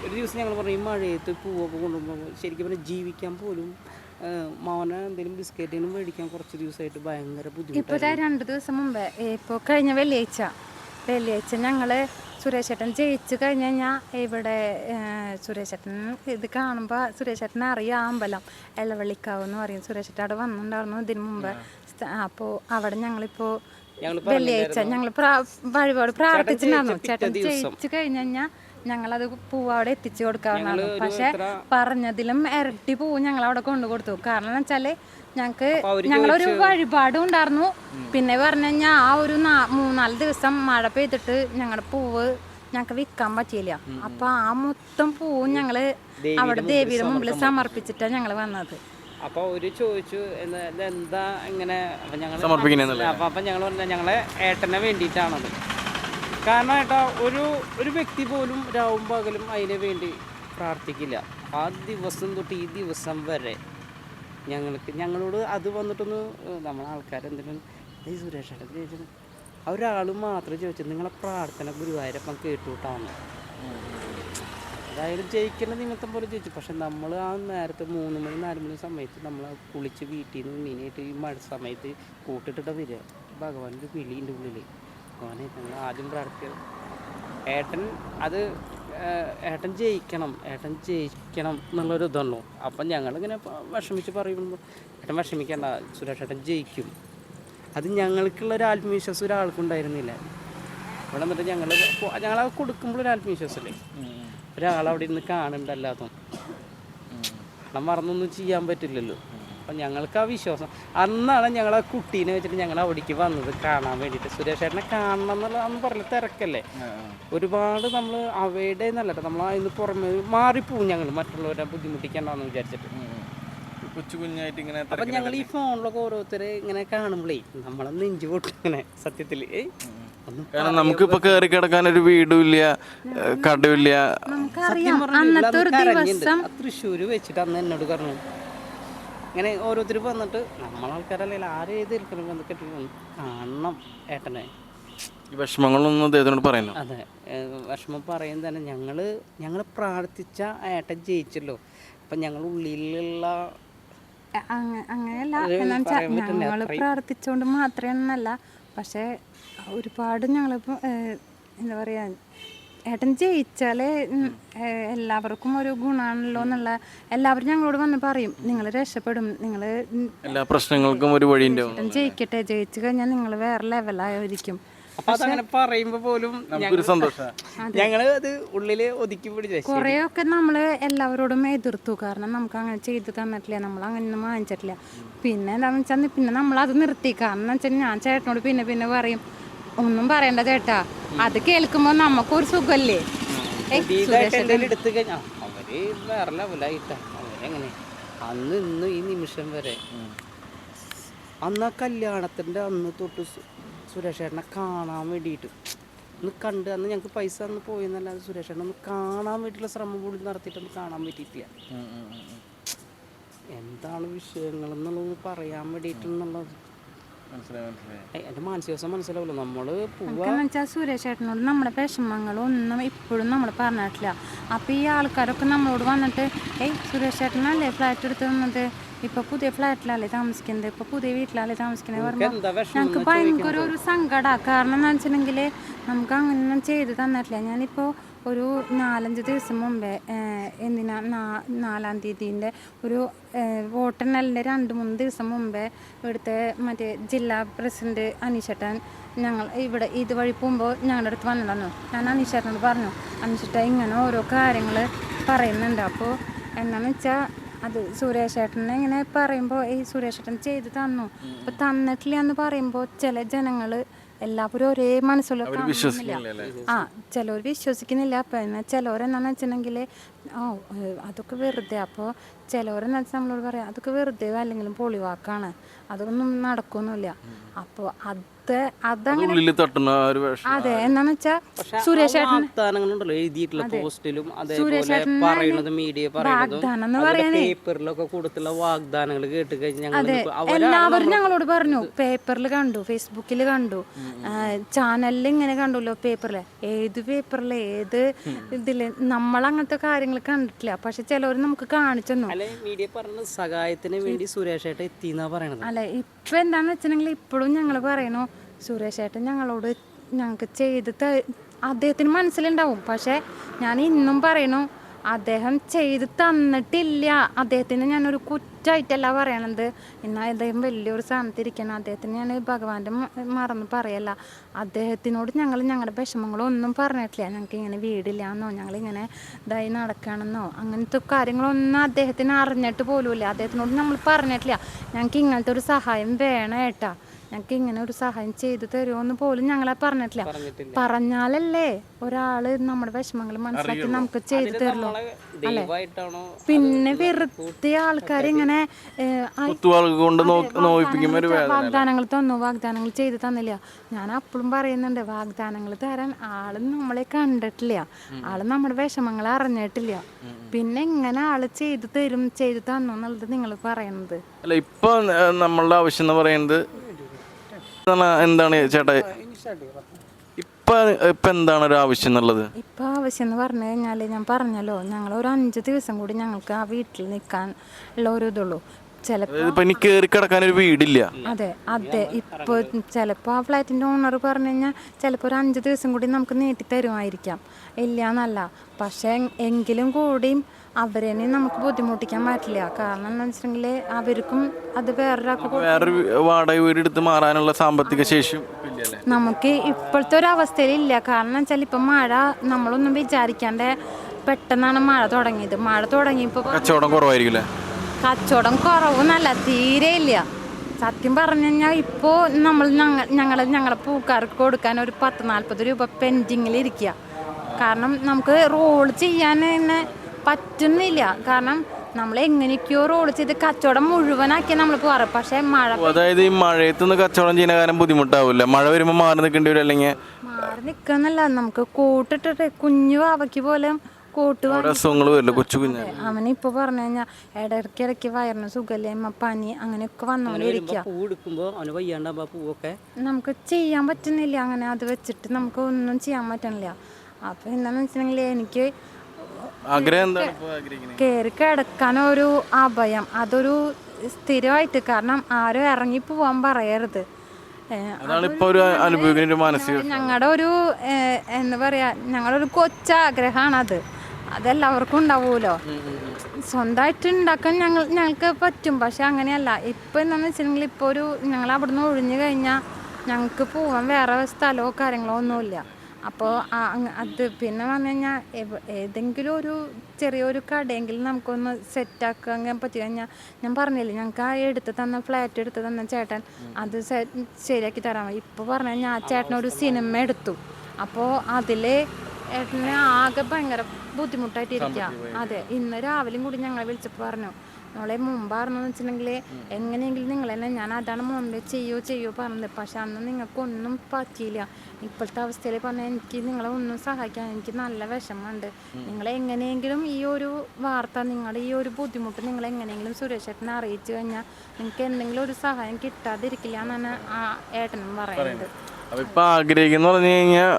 ഒരു ദിവസം ഞങ്ങൾ പറഞ്ഞു ഈ മഴയത്ത് പൂവൊക്കെ കൊണ്ടുപോകുമ്പോൾ ശരിക്കും പറഞ്ഞാൽ ജീവിക്കാൻ പോലും മോനെ എന്തെങ്കിലും ബിസ്ക്കറ്റിനും മേടിക്കാൻ കുറച്ച് ദിവസമായിട്ട് ഭയങ്കര ബുദ്ധിമുട്ട് ഇപ്പോൾ ഇതാ രണ്ട് ദിവസം മുമ്പേ ഇപ്പോൾ കഴിഞ്ഞ വെള്ളിയാഴ്ച വെള്ളിയാഴ്ച ഞങ്ങൾ സുരേഷേട്ടൻ ജയിച്ചു കഴിഞ്ഞ് കഴിഞ്ഞാൽ ഇവിടെ സുരേഷേട്ടൻ ഇത് കാണുമ്പോൾ സുരേഷേട്ടനെ അറിയാം ആ അമ്പലം എളവള്ളിക്കാവ് എന്ന് പറയും. സുരേഷേട്ടൻ അവിടെ വന്നിട്ടുണ്ടായിരുന്നു ഇതിന് മുമ്പ്. അപ്പോൾ അവിടെ ഞങ്ങളിപ്പോൾ ഞങ്ങൾ വെള്ളിയാഴ്ച ഞങ്ങൾ വഴിപാട് പ്രാർത്ഥിച്ചിട്ടുണ്ടായിരുന്നു. ചേട്ടൻ ജയിച്ചു കഴിഞ്ഞ് കഴിഞ്ഞാൽ ഞങ്ങളത് പൂവ് അവിടെ എത്തിച്ചു കൊടുക്കാറുണ്ട് പക്ഷെ പറഞ്ഞതിലും ഇരട്ടി പൂവ് ഞങ്ങൾ അവിടെ കൊണ്ടു കൊടുത്തു. കാരണം എന്ന് വെച്ചാൽ ഞങ്ങക്ക് ഞങ്ങളൊരു വഴിപാടും ഉണ്ടായിരുന്നു. പിന്നെ പറഞ്ഞു കഴിഞ്ഞാൽ ആ ഒരു മൂന്നാൽ ദിവസം മഴ പെയ്തിട്ട് ഞങ്ങളുടെ പൂവ് ഞങ്ങൾക്ക് വിൽക്കാൻ പറ്റിയില്ല. അപ്പൊ ആ മൊത്തം പൂവും ഞങ്ങൾ അവിടെ ദേവിയുടെ മുമ്പിൽ സമർപ്പിച്ചിട്ടാണ് ഞങ്ങൾ വന്നത്. അപ്പൊ ഒരു ചോദിച്ചു എന്താ ഇങ്ങനെ? അപ്പം ഞങ്ങൾ? അപ്പം ഞങ്ങൾ പറഞ്ഞ ഞങ്ങളെ ഏട്ടനെ വേണ്ടിയിട്ടാണത്. കാരണം ഏട്ടാ ഒരു ഒരു വ്യക്തി പോലും രാവും പകലും അതിന് വേണ്ടി പ്രാർത്ഥിക്കില്ല. ആ ദിവസം തൊട്ട് ഈ ദിവസം വരെ ഞങ്ങൾക്ക് ഞങ്ങളോട് അത് വന്നിട്ടൊന്ന് നമ്മളെ ആൾക്കാരെന്തെങ്കിലും ഈ സുരേഷ് ഏട്ടൻ ചോദിച്ചത് ഒരാൾ മാത്രം ചോദിച്ചത് നിങ്ങളെ പ്രാർത്ഥന ഗുരുവായൂരപ്പം കേട്ടുവിട്ടാണ് അതായത് ജയിക്കേണ്ട നിമിത്തം പോലെ ജയിച്ചു. പക്ഷെ നമ്മൾ ആ നേരത്തെ മൂന്ന് മണി നാല് മണി സമയത്ത് നമ്മൾ കുളിച്ച് വീട്ടിൽ നിന്ന് മീനായിട്ട് ഈ മഴ സമയത്ത് കൂട്ടിട്ടിട്ട് വരിക. ഭഗവാന്റെ വിളിന്റെ ഉള്ളിൽ ഭഗവാനെ ഞങ്ങൾ ആദ്യം പ്രാർത്ഥിക്കുക ഏട്ടൻ അത് ഏട്ടൻ ജയിക്കണം ഏട്ടൻ ജയിക്കണം എന്നുള്ളൊരു ഇതുള്ളൂ അപ്പം ഞങ്ങളിങ്ങനെ ഇങ്ങനെ വിഷമിച്ച് പറയുമ്പോൾ ഏട്ടൻ വിഷമിക്കേണ്ട സുരേഷ് ഏട്ടൻ ജയിക്കും. അത് ഞങ്ങൾക്കുള്ള ഒരു ആത്മവിശ്വാസം ഒരാൾക്കുണ്ടായിരുന്നില്ല. ഇവിടെ എന്നിട്ട് ഞങ്ങൾ ഞങ്ങളത് കൊടുക്കുമ്പോൾ ഒരു ആത്മവിശ്വാസമല്ലേ? ഒരാളവിടെ ഇരുന്ന് കാണണ്ടല്ലാത്ത കാരണം മറന്നൊന്നും ചെയ്യാൻ പറ്റില്ലല്ലോ. അപ്പം ഞങ്ങൾക്ക് ആ വിശ്വാസം. അന്നാണ് ഞങ്ങൾ ആ കുട്ടീനെ വെച്ചിട്ട് ഞങ്ങൾ അവിടേക്ക് വന്നത് കാണാൻ വേണ്ടിയിട്ട്. സുരേഷ് ചേട്ടനെ കാണണം എന്നുള്ള അന്ന് പറഞ്ഞ തിരക്കല്ലേ? ഒരുപാട് നമ്മൾ അവയുടെ എന്നല്ല നമ്മൾ അതിന് പുറമെ മാറിപ്പോവും ഞങ്ങൾ മറ്റുള്ളവരെ ബുദ്ധിമുട്ടിക്കണ്ടെന്ന് വിചാരിച്ചിട്ട്. കൊച്ചു കുഞ്ഞായിട്ട് ഇങ്ങനെ അപ്പം ഞങ്ങൾ ഈ ഫോണിലൊക്കെ ഓരോരുത്തരെ ഇങ്ങനെ കാണുമ്പോഴേ നമ്മളെ നെഞ്ചു പൊട്ടും ഇങ്ങനെ സത്യത്തിൽ കാരണം നമുക്കിപ്പോ കയറി കിടക്കാൻ ഒരു വീടും ഇല്ല ഏഹ് നമുക്കറിയാം അന്നത്തെ ഒരു ദിവസം ആ തൃശ്ശൂര് വെച്ചിട്ട് അന്ന് എന്നോട് പറഞ്ഞു ഇങ്ങനെ ഓരോരുത്തർ വന്നിട്ട് നമ്മളാൾക്കാരല്ലെങ്കിൽ ആരും ഏത് ഇരിക്കണം വന്ന് കെട്ടി വന്ന് കാണണം ഏട്ടനെ. ഈ വിഷമങ്ങളൊന്നും അദ്ദേഹത്തിനോട് പറയുന്നു? അതെ. വിഷമം പറയും തന്നെ. ഞങ്ങൾ ഞങ്ങൾ പ്രാർത്ഥിച്ച ഏട്ടൻ ജയിച്ചല്ലോ. അപ്പം ഞങ്ങൾ ഉള്ളിലുള്ള അങ്ങ- അങ്ങനെയല്ല. വെച്ചാൽ ഞങ്ങൾ പ്രാർത്ഥിച്ചുകൊണ്ട് മാത്രമേ എന്നല്ല പക്ഷേ ഒരുപാട് ഞങ്ങളിപ്പോൾ എന്താ പറയുക ഏട്ടൻ ജയിച്ചാലേ എല്ലാവർക്കും ഒരു ഗുണമാണല്ലോ എന്നുള്ള എല്ലാവരും ഞങ്ങളോട് വന്ന് പറയും. നിങ്ങൾ രക്ഷപ്പെടും. നിങ്ങൾ എല്ലാ പ്രശ്നങ്ങൾക്കും ഒരു വഴി ജയിക്കട്ടെ ജയിച്ചു കഴിഞ്ഞാൽ നിങ്ങൾ വേറെ ലെവലായിരിക്കും അപ്പം അതങ്ങനെ പറയുമ്പോ പോലും ഞങ്ങൾ അത്. ഉള്ളിൽ ഒതുക്കി പിടിച്ചു കുറേയൊക്കെ നമ്മൾ എല്ലാവരോടും എതിർത്തു. കാരണം നമുക്ക് അങ്ങനെ ചെയ്തു തന്നിട്ടില്ല. നമ്മൾ അങ്ങനെ ഒന്നും വാങ്ങിച്ചിട്ടില്ല. പിന്നെ എന്താണെന്ന് വെച്ചാൽ പിന്നെ നമ്മൾ അത് നിർത്തി. കാരണം എന്ന് വെച്ചാൽ ഞാൻ ചേട്ടനോട് പിന്നെ പിന്നെ പറയും ഒന്നും പറയണ്ട ചേട്ടാ. അത് കേൾക്കുമ്പോ നമുക്കൊരു സുഖല്ലേ? അവർ വേറെ ലെവലായിട്ടാ അവരെങ്ങനെ? അന്ന് ഇന്ന് ഈ നിമിഷം വരെ. അന്ന് ആ കല്യാണത്തിന്റെ അന്ന് തൊട്ട് സുരേഷേട്ടനെ കാണാൻ വേണ്ടിയിട്ട്. ഒന്ന് കണ്ട് അന്ന് ഞങ്ങൾക്ക് പൈസ അന്ന് പോയെന്നല്ലാതെ സുരേഷേട്ടനെ ഒന്ന് കാണാൻ വേണ്ടിയിട്ടുള്ള ശ്രമം കൂടി നടത്തിയിട്ടൊന്നും കാണാൻ പറ്റിയിട്ടില്ല എന്താണ് വിഷയങ്ങൾ എന്നുള്ളത് പറയാൻ വേണ്ടിയിട്ടുള്ളത് എന്റെ മാനസികാവസ്ഥ മനസ്സിലാവില്ല നമ്മൾ വെച്ചാൽ സുരേഷ് ചേട്ടനോട് നമ്മുടെ വിഷമങ്ങളൊന്നും ഇപ്പോഴും നമ്മൾ പറഞ്ഞിട്ടില്ല. അപ്പോൾ ഈ ആൾക്കാരൊക്കെ നമ്മളോട് വന്നിട്ട് ഏയ് സുരേഷ് ചേട്ടനല്ലേ ഫ്ലാറ്റ് എടുത്ത് തന്നത് ഇപ്പൊ പുതിയ ഫ്ലാറ്റിലല്ലേ താമസിക്കുന്നത്? ഇപ്പൊ പുതിയ വീട്ടിലല്ലേ താമസിക്കുന്നത്? പറയുമ്പോൾ ഞങ്ങൾക്ക് ഭയങ്കര ഒരു സങ്കട. കാരണം എന്ന് വെച്ചിട്ടുണ്ടെങ്കിൽ നമുക്ക് അങ്ങനെ ചെയ്ത് തന്നിട്ടില്ല. ഞാനിപ്പോൾ ഒരു നാലഞ്ച് ദിവസം മുമ്പേ എന്തിനാ നാ- നാലാം തീയതിന്റെ ഒരു വോട്ടെണ്ണലിന്റെ രണ്ട് മൂന്ന് ദിവസം മുമ്പേ ഇവിടുത്തെ മറ്റേ ജില്ലാ പ്രസിഡന്റ് അനീഷേട്ടൻ ഞങ്ങൾ ഇവിടെ ഇതുവഴി പോകുമ്പോൾ ഞങ്ങളുടെ അടുത്ത് വന്നിട്ടുണ്ടോ ഞാൻ അനീഷേട്ടനോട് പറഞ്ഞു അനീഷേട്ട ഇങ്ങനെ ഓരോ കാര്യങ്ങൾ പറയുന്നുണ്ട്. അപ്പോൾ എന്താണെന്ന് വെച്ചാൽ അത് സുരേഷ് ഏട്ടനെ ഇങ്ങനെ പറയുമ്പോൾ ഈ സുരേഷ് ചേട്ടൻ ചെയ്ത് തന്നു. അപ്പോൾ തന്നിട്ടില്ല എന്ന് പറയുമ്പോൾ ചില ജനങ്ങൾ എല്ലാവരും ഒരേ മനസ്സുള്ള കാണുന്നില്ല. ആ ചിലവർ വിശ്വസിക്കുന്നില്ല. പിന്നെ ചിലവരെന്താണെന്ന് വെച്ചിട്ടുണ്ടെങ്കിൽ ഓ അതൊക്കെ വെറുതെ. അപ്പോൾ ചിലവരെന്ന് വെച്ചാൽ നമ്മളോട് പറയാം അതൊക്കെ വെറുതെ അല്ലെങ്കിലും പൊളിവാക്കാണ്. അതൊന്നും നടക്കൊന്നുമില്ല. അപ്പോൾ അത് പുറത്ത് അതങ്ങനെ തട്ടുന്ന ഒരു വേഷം. അതെ എന്നാന്ന് വെച്ചാ പക്ഷെ സുരേഷ് വാഗ്ദാനങ്ങളുണ്ടല്ലോ എഴുതിയിട്ടുള്ള പോസ്റ്റിലും അതേപോലെ പറയുന്നത് മീഡിയ പറയണതും വാഗ്ദാനം എന്ന് അവരുടെ പേപ്പറിലൊക്കെ കൊടുത്തുള്ള വാഗ്ദാനങ്ങൾ കേട്ട് കഴിഞ്ഞാൽ എല്ലാവരും ഞങ്ങളോട് പറഞ്ഞു പേപ്പറിൽ കണ്ടു ഫേസ്ബുക്കിൽ കണ്ടു ചാനലിൽ ഇങ്ങനെ കണ്ടല്ലോ പേപ്പറിൽ ഏത് പേപ്പറിൽ ഏത് ഇതിൽ നമ്മൾ അങ്ങനത്തെ കാര്യങ്ങൾ കണ്ടിട്ടില്ല. പക്ഷെ ചിലവർ നമുക്ക് കാണിച്ചെന്നു അല്ലെ മീഡിയ പറഞ്ഞത് സഹായത്തിന് വേണ്ടി സുരേഷ് ഏട്ടൻ എത്തിന്നാ പറയണത്? അല്ലെ ഇപ്പൊ എന്താന്ന് വെച്ചിട്ടുണ്ടെങ്കിൽ ഇപ്പോഴും ഞങ്ങൾ പറയണു സുരേഷ് ഏട്ടൻ ഞങ്ങളോട് ഞങ്ങൾക്ക് ചെയ്ത് അദ്ദേഹത്തിന് മനസ്സിലുണ്ടാവും. പക്ഷെ ഞാൻ ഇന്നും പറയണു അദ്ദേഹം ചെയ്ത് തന്നിട്ടില്ല. അദ്ദേഹത്തിന് ഞാനൊരു കുറ്റമായിട്ടല്ല പറയണത്. എന്നാൽ അദ്ദേഹം വലിയൊരു സ്ഥാനത്തിരിക്കണം അദ്ദേഹത്തിന് ഞാൻ ഭഗവാന്റെ മറന്ന് പറയല്ല. അദ്ദേഹത്തിനോട് ഞങ്ങൾ ഞങ്ങളുടെ വിഷമങ്ങളൊന്നും പറഞ്ഞിട്ടില്ല. ഞങ്ങൾക്ക് ഇങ്ങനെ വീടില്ല എന്നോ ഞങ്ങളിങ്ങനെ ഇതായി നടക്കണമെന്നോ അങ്ങനത്തെ കാര്യങ്ങളൊന്നും അദ്ദേഹത്തിന് അറിഞ്ഞിട്ട് പോലുമില്ല. അദ്ദേഹത്തിനോട് നമ്മൾ പറഞ്ഞിട്ടില്ല. ഞങ്ങൾക്ക് ഇങ്ങനത്തെ ഒരു സഹായം വേണം ഏട്ടാ. ഞങ്ങൾക്ക് ഇങ്ങനെ ഒരു സഹായം ചെയ്തു തരുമോന്ന് പോലും ഞങ്ങളെ പറഞ്ഞിട്ടില്ല. പറഞ്ഞാലല്ലേ ഒരാൾ നമ്മുടെ വിഷമങ്ങൾ മനസ്സിലാക്കി നമുക്ക് ചെയ്തു തരുള്ളൂ. അല്ലെ? പിന്നെ വെറുതെ ആൾക്കാർ ഇങ്ങനെ വാഗ്ദാനങ്ങൾ തന്നു വാഗ്ദാനങ്ങൾ ചെയ്തു തന്നില്ല. ഞാൻ അപ്പോഴും പറയുന്നുണ്ട് വാഗ്ദാനങ്ങൾ തരാൻ ആൾ നമ്മളെ കണ്ടിട്ടില്ല. ആൾ നമ്മുടെ വിഷമങ്ങൾ അറിഞ്ഞിട്ടില്ല. പിന്നെ എങ്ങനെ ആൾ ചെയ്തു തരും ചെയ്തു തന്നു എന്നുള്ളത് നിങ്ങൾ പറയുന്നത് അല്ല ഇപ്പൊ നമ്മളുടെ ആവശ്യം എന്ന് പറയുന്നത് എന്താണ് ചേട്ടാ? ഇപ്പൊ ഇപ്പൊ എന്താണ് ഒരു ആവശ്യം എന്നുള്ളത്? ഇപ്പൊ ആവശ്യം എന്ന് പറഞ്ഞു കഴിഞ്ഞാൽ ഞാൻ പറഞ്ഞല്ലോ ഞങ്ങൾ ഒരു അഞ്ച് ദിവസം കൂടി ഞങ്ങൾക്ക് ആ വീട്ടിൽ നിൽക്കാൻ ഉള്ള ഒരു ഇതുള്ളൂ. ചിലപ്പോ ഇനി കേറി കിടക്കാൻ ഒരു വീടില്ല. അതെ അതെ. ഇപ്പൊ ചിലപ്പോ ആ ഫ്ലാറ്റിന്റെ ഓണർ പറഞ്ഞു കഴിഞ്ഞാൽ ചിലപ്പോ ഒരു അഞ്ച് ദിവസം കൂടി നമുക്ക് നീട്ടി തരുമായിരിക്കാം. ഇല്ല എന്നല്ല പക്ഷേ എങ്കിലും കൂടിയും അവരെ നമുക്ക് ബുദ്ധിമുട്ടിക്കാൻ പറ്റില്ല. കാരണം എന്ന് വെച്ചിട്ടുണ്ടെങ്കിൽ അവർക്കും അത് വേറൊരാൾക്ക് വേറെ വാടക വീടെടുത്ത് മാറാനുള്ള സാമ്പത്തിക ശേഷി നമുക്ക് ഇപ്പോഴത്തെ ഒരു അവസ്ഥയിലില്ല. കാരണം വെച്ചാൽ ഇപ്പം മഴ നമ്മളൊന്നും വിചാരിക്കാണ്ട് പെട്ടെന്നാണ് മഴ തുടങ്ങിയത്. മഴ തുടങ്ങിയപ്പോൾ കച്ചവടം കുറവായിരിക്കും കച്ചവടം നല്ല തീരെ ഇല്ല. സത്യം പറഞ്ഞു കഴിഞ്ഞാൽ ഇപ്പോൾ നമ്മൾ ഞങ്ങൾ ഞങ്ങൾ ഞങ്ങളെ പൂക്കാർക്ക് കൊടുക്കാൻ ഒരു പത്ത് നാൽപ്പത് രൂപ പെൻഡിങ്ങിൽ ഇരിക്കുക കാരണം നമുക്ക് റോൾ ചെയ്യാൻ തന്നെ പറ്റുന്നില്ല. കാരണം നമ്മൾ എങ്ങനെയൊക്കെയോ റോൾ ചെയ്ത് കച്ചവടം മുഴുവനാക്കി നമ്മൾ പോകാറ് പക്ഷേ മഴ അതായത് ഈ മഴയത്ത് നിന്ന് കച്ചവടം ചെയ്യുന്ന കാര്യം ബുദ്ധിമുട്ടാവില്ല? മഴ വരുമ്പോൾ മാറി നിൽക്കേണ്ടി വരും അല്ലെങ്കിൽ? മാറി നിൽക്കുന്നല്ല നമുക്ക് കൂട്ടിട്ടിട്ട് കുഞ്ഞു വാവയ്ക്ക് പോലെ കൂട്ട് അസുഖങ്ങൾ വരില്ല കൊച്ചു കുഞ്ഞ്. അവനിപ്പോൾ പറഞ്ഞു കഴിഞ്ഞാൽ ഇടയ്ക്ക് ഇടയ്ക്ക് വയറിന് സുഖല്ലേ പനി അങ്ങനെയൊക്കെ വന്നോണ്ടിരിക്കും പൂവൊക്കെ. നമുക്ക് ചെയ്യാൻ പറ്റുന്നില്ല അങ്ങനെ അത് വെച്ചിട്ട് നമുക്ക് ഒന്നും ചെയ്യാൻ പറ്റണില്ല. അപ്പൊ എന്താണെന്ന് വെച്ചിട്ടുണ്ടെങ്കിൽ എനിക്ക് ആഗ്രഹം എന്താണ് ഇപ്പൊ ആഗ്രഹിക്കുന്നത്? കയറി കിടക്കാൻ ഒരു അഭയം. അതൊരു സ്ഥിരമായിട്ട് കാരണം ആരും ഇറങ്ങി പോവാൻ പറയരുത്. ഏഹ് അതാണ് ഇപ്പൊ ഒരു അനുഭവിക്കുന്ന ഒരു മാനസിക ഞങ്ങളുടെ ഒരു ഏഹ്, എന്താ പറയാ ഞങ്ങളുടെ ഒരു കൊച്ചാഗ്രഹമാണ് അത് അതെല്ലാവർക്കും ഉണ്ടാവുമല്ലോ സ്വന്തമായിട്ട് ഉണ്ടാക്കാൻ ഞങ്ങൾ ഞങ്ങൾക്ക് പറ്റും. പക്ഷെ അങ്ങനെയല്ല. ഇപ്പം എന്താണെന്ന് വെച്ചിട്ടുണ്ടെങ്കിൽ ഇപ്പോൾ ഒരു ഞങ്ങൾ അവിടുന്ന് ഒഴിഞ്ഞു കഴിഞ്ഞാൽ ഞങ്ങൾക്ക് പോവാൻ വേറെ സ്ഥലമോ കാര്യങ്ങളോ ഒന്നുമില്ല. അപ്പോൾ അത് പിന്നെ വന്നു കഴിഞ്ഞാൽ ഏതെങ്കിലും ഒരു ചെറിയൊരു കടയെങ്കിലും നമുക്കൊന്ന് സെറ്റാക്കാൻ പറ്റി കഴിഞ്ഞാൽ ഞാൻ പറഞ്ഞില്ലേ ഞങ്ങൾക്ക് ആ എടുത്ത് തന്ന ഫ്ലാറ്റ് എടുത്ത് തന്ന ചേട്ടൻ അത് ശരിയാക്കി തരാൻ ഇപ്പോൾ പറഞ്ഞു കഴിഞ്ഞാൽ ആ ചേട്ടൻ ഒരു സിനിമ എടുത്തു. അപ്പോൾ അതിൽ ഏട്ടന് ആകെ ഭയങ്കര ബുദ്ധിമുട്ടായിട്ടിരിക്കുക അതെ ഇന്ന് രാവിലെയും കൂടി ഞങ്ങളെ വിളിച്ചപ്പോൾ പറഞ്ഞു നമ്മളെ മുമ്പായിരുന്നു വെച്ചിട്ടുണ്ടെങ്കിൽ എങ്ങനെയെങ്കിലും നിങ്ങൾ തന്നെ ഞാൻ അതാണ് മുമ്പേ ചെയ്യോ ചെയ്യോ പറഞ്ഞത്. പക്ഷെ അന്ന് നിങ്ങൾക്കൊന്നും പറ്റിയില്ല. ഇപ്പോഴത്തെ അവസ്ഥയിൽ പറഞ്ഞാൽ എനിക്ക് നിങ്ങളെ ഒന്നും സഹായിക്കാൻ എനിക്ക് നല്ല വിഷമമുണ്ട്. നിങ്ങൾ എങ്ങനെയെങ്കിലും ഈ ഒരു വാർത്ത നിങ്ങളുടെ ഈ ഒരു ബുദ്ധിമുട്ട് നിങ്ങൾ എങ്ങനെയെങ്കിലും സുരേഷ് ഏട്ടനെ അറിയിച്ചു കഴിഞ്ഞാൽ നിങ്ങൾക്ക് എന്തെങ്കിലും ഒരു സഹായം കിട്ടാതിരിക്കില്ല എന്നാണ് ആ ഏട്ടനും പറയുന്നത്. ഇപ്പൊ ആഗ്രഹിക്കുന്ന പറഞ്ഞു കഴിഞ്ഞാൽ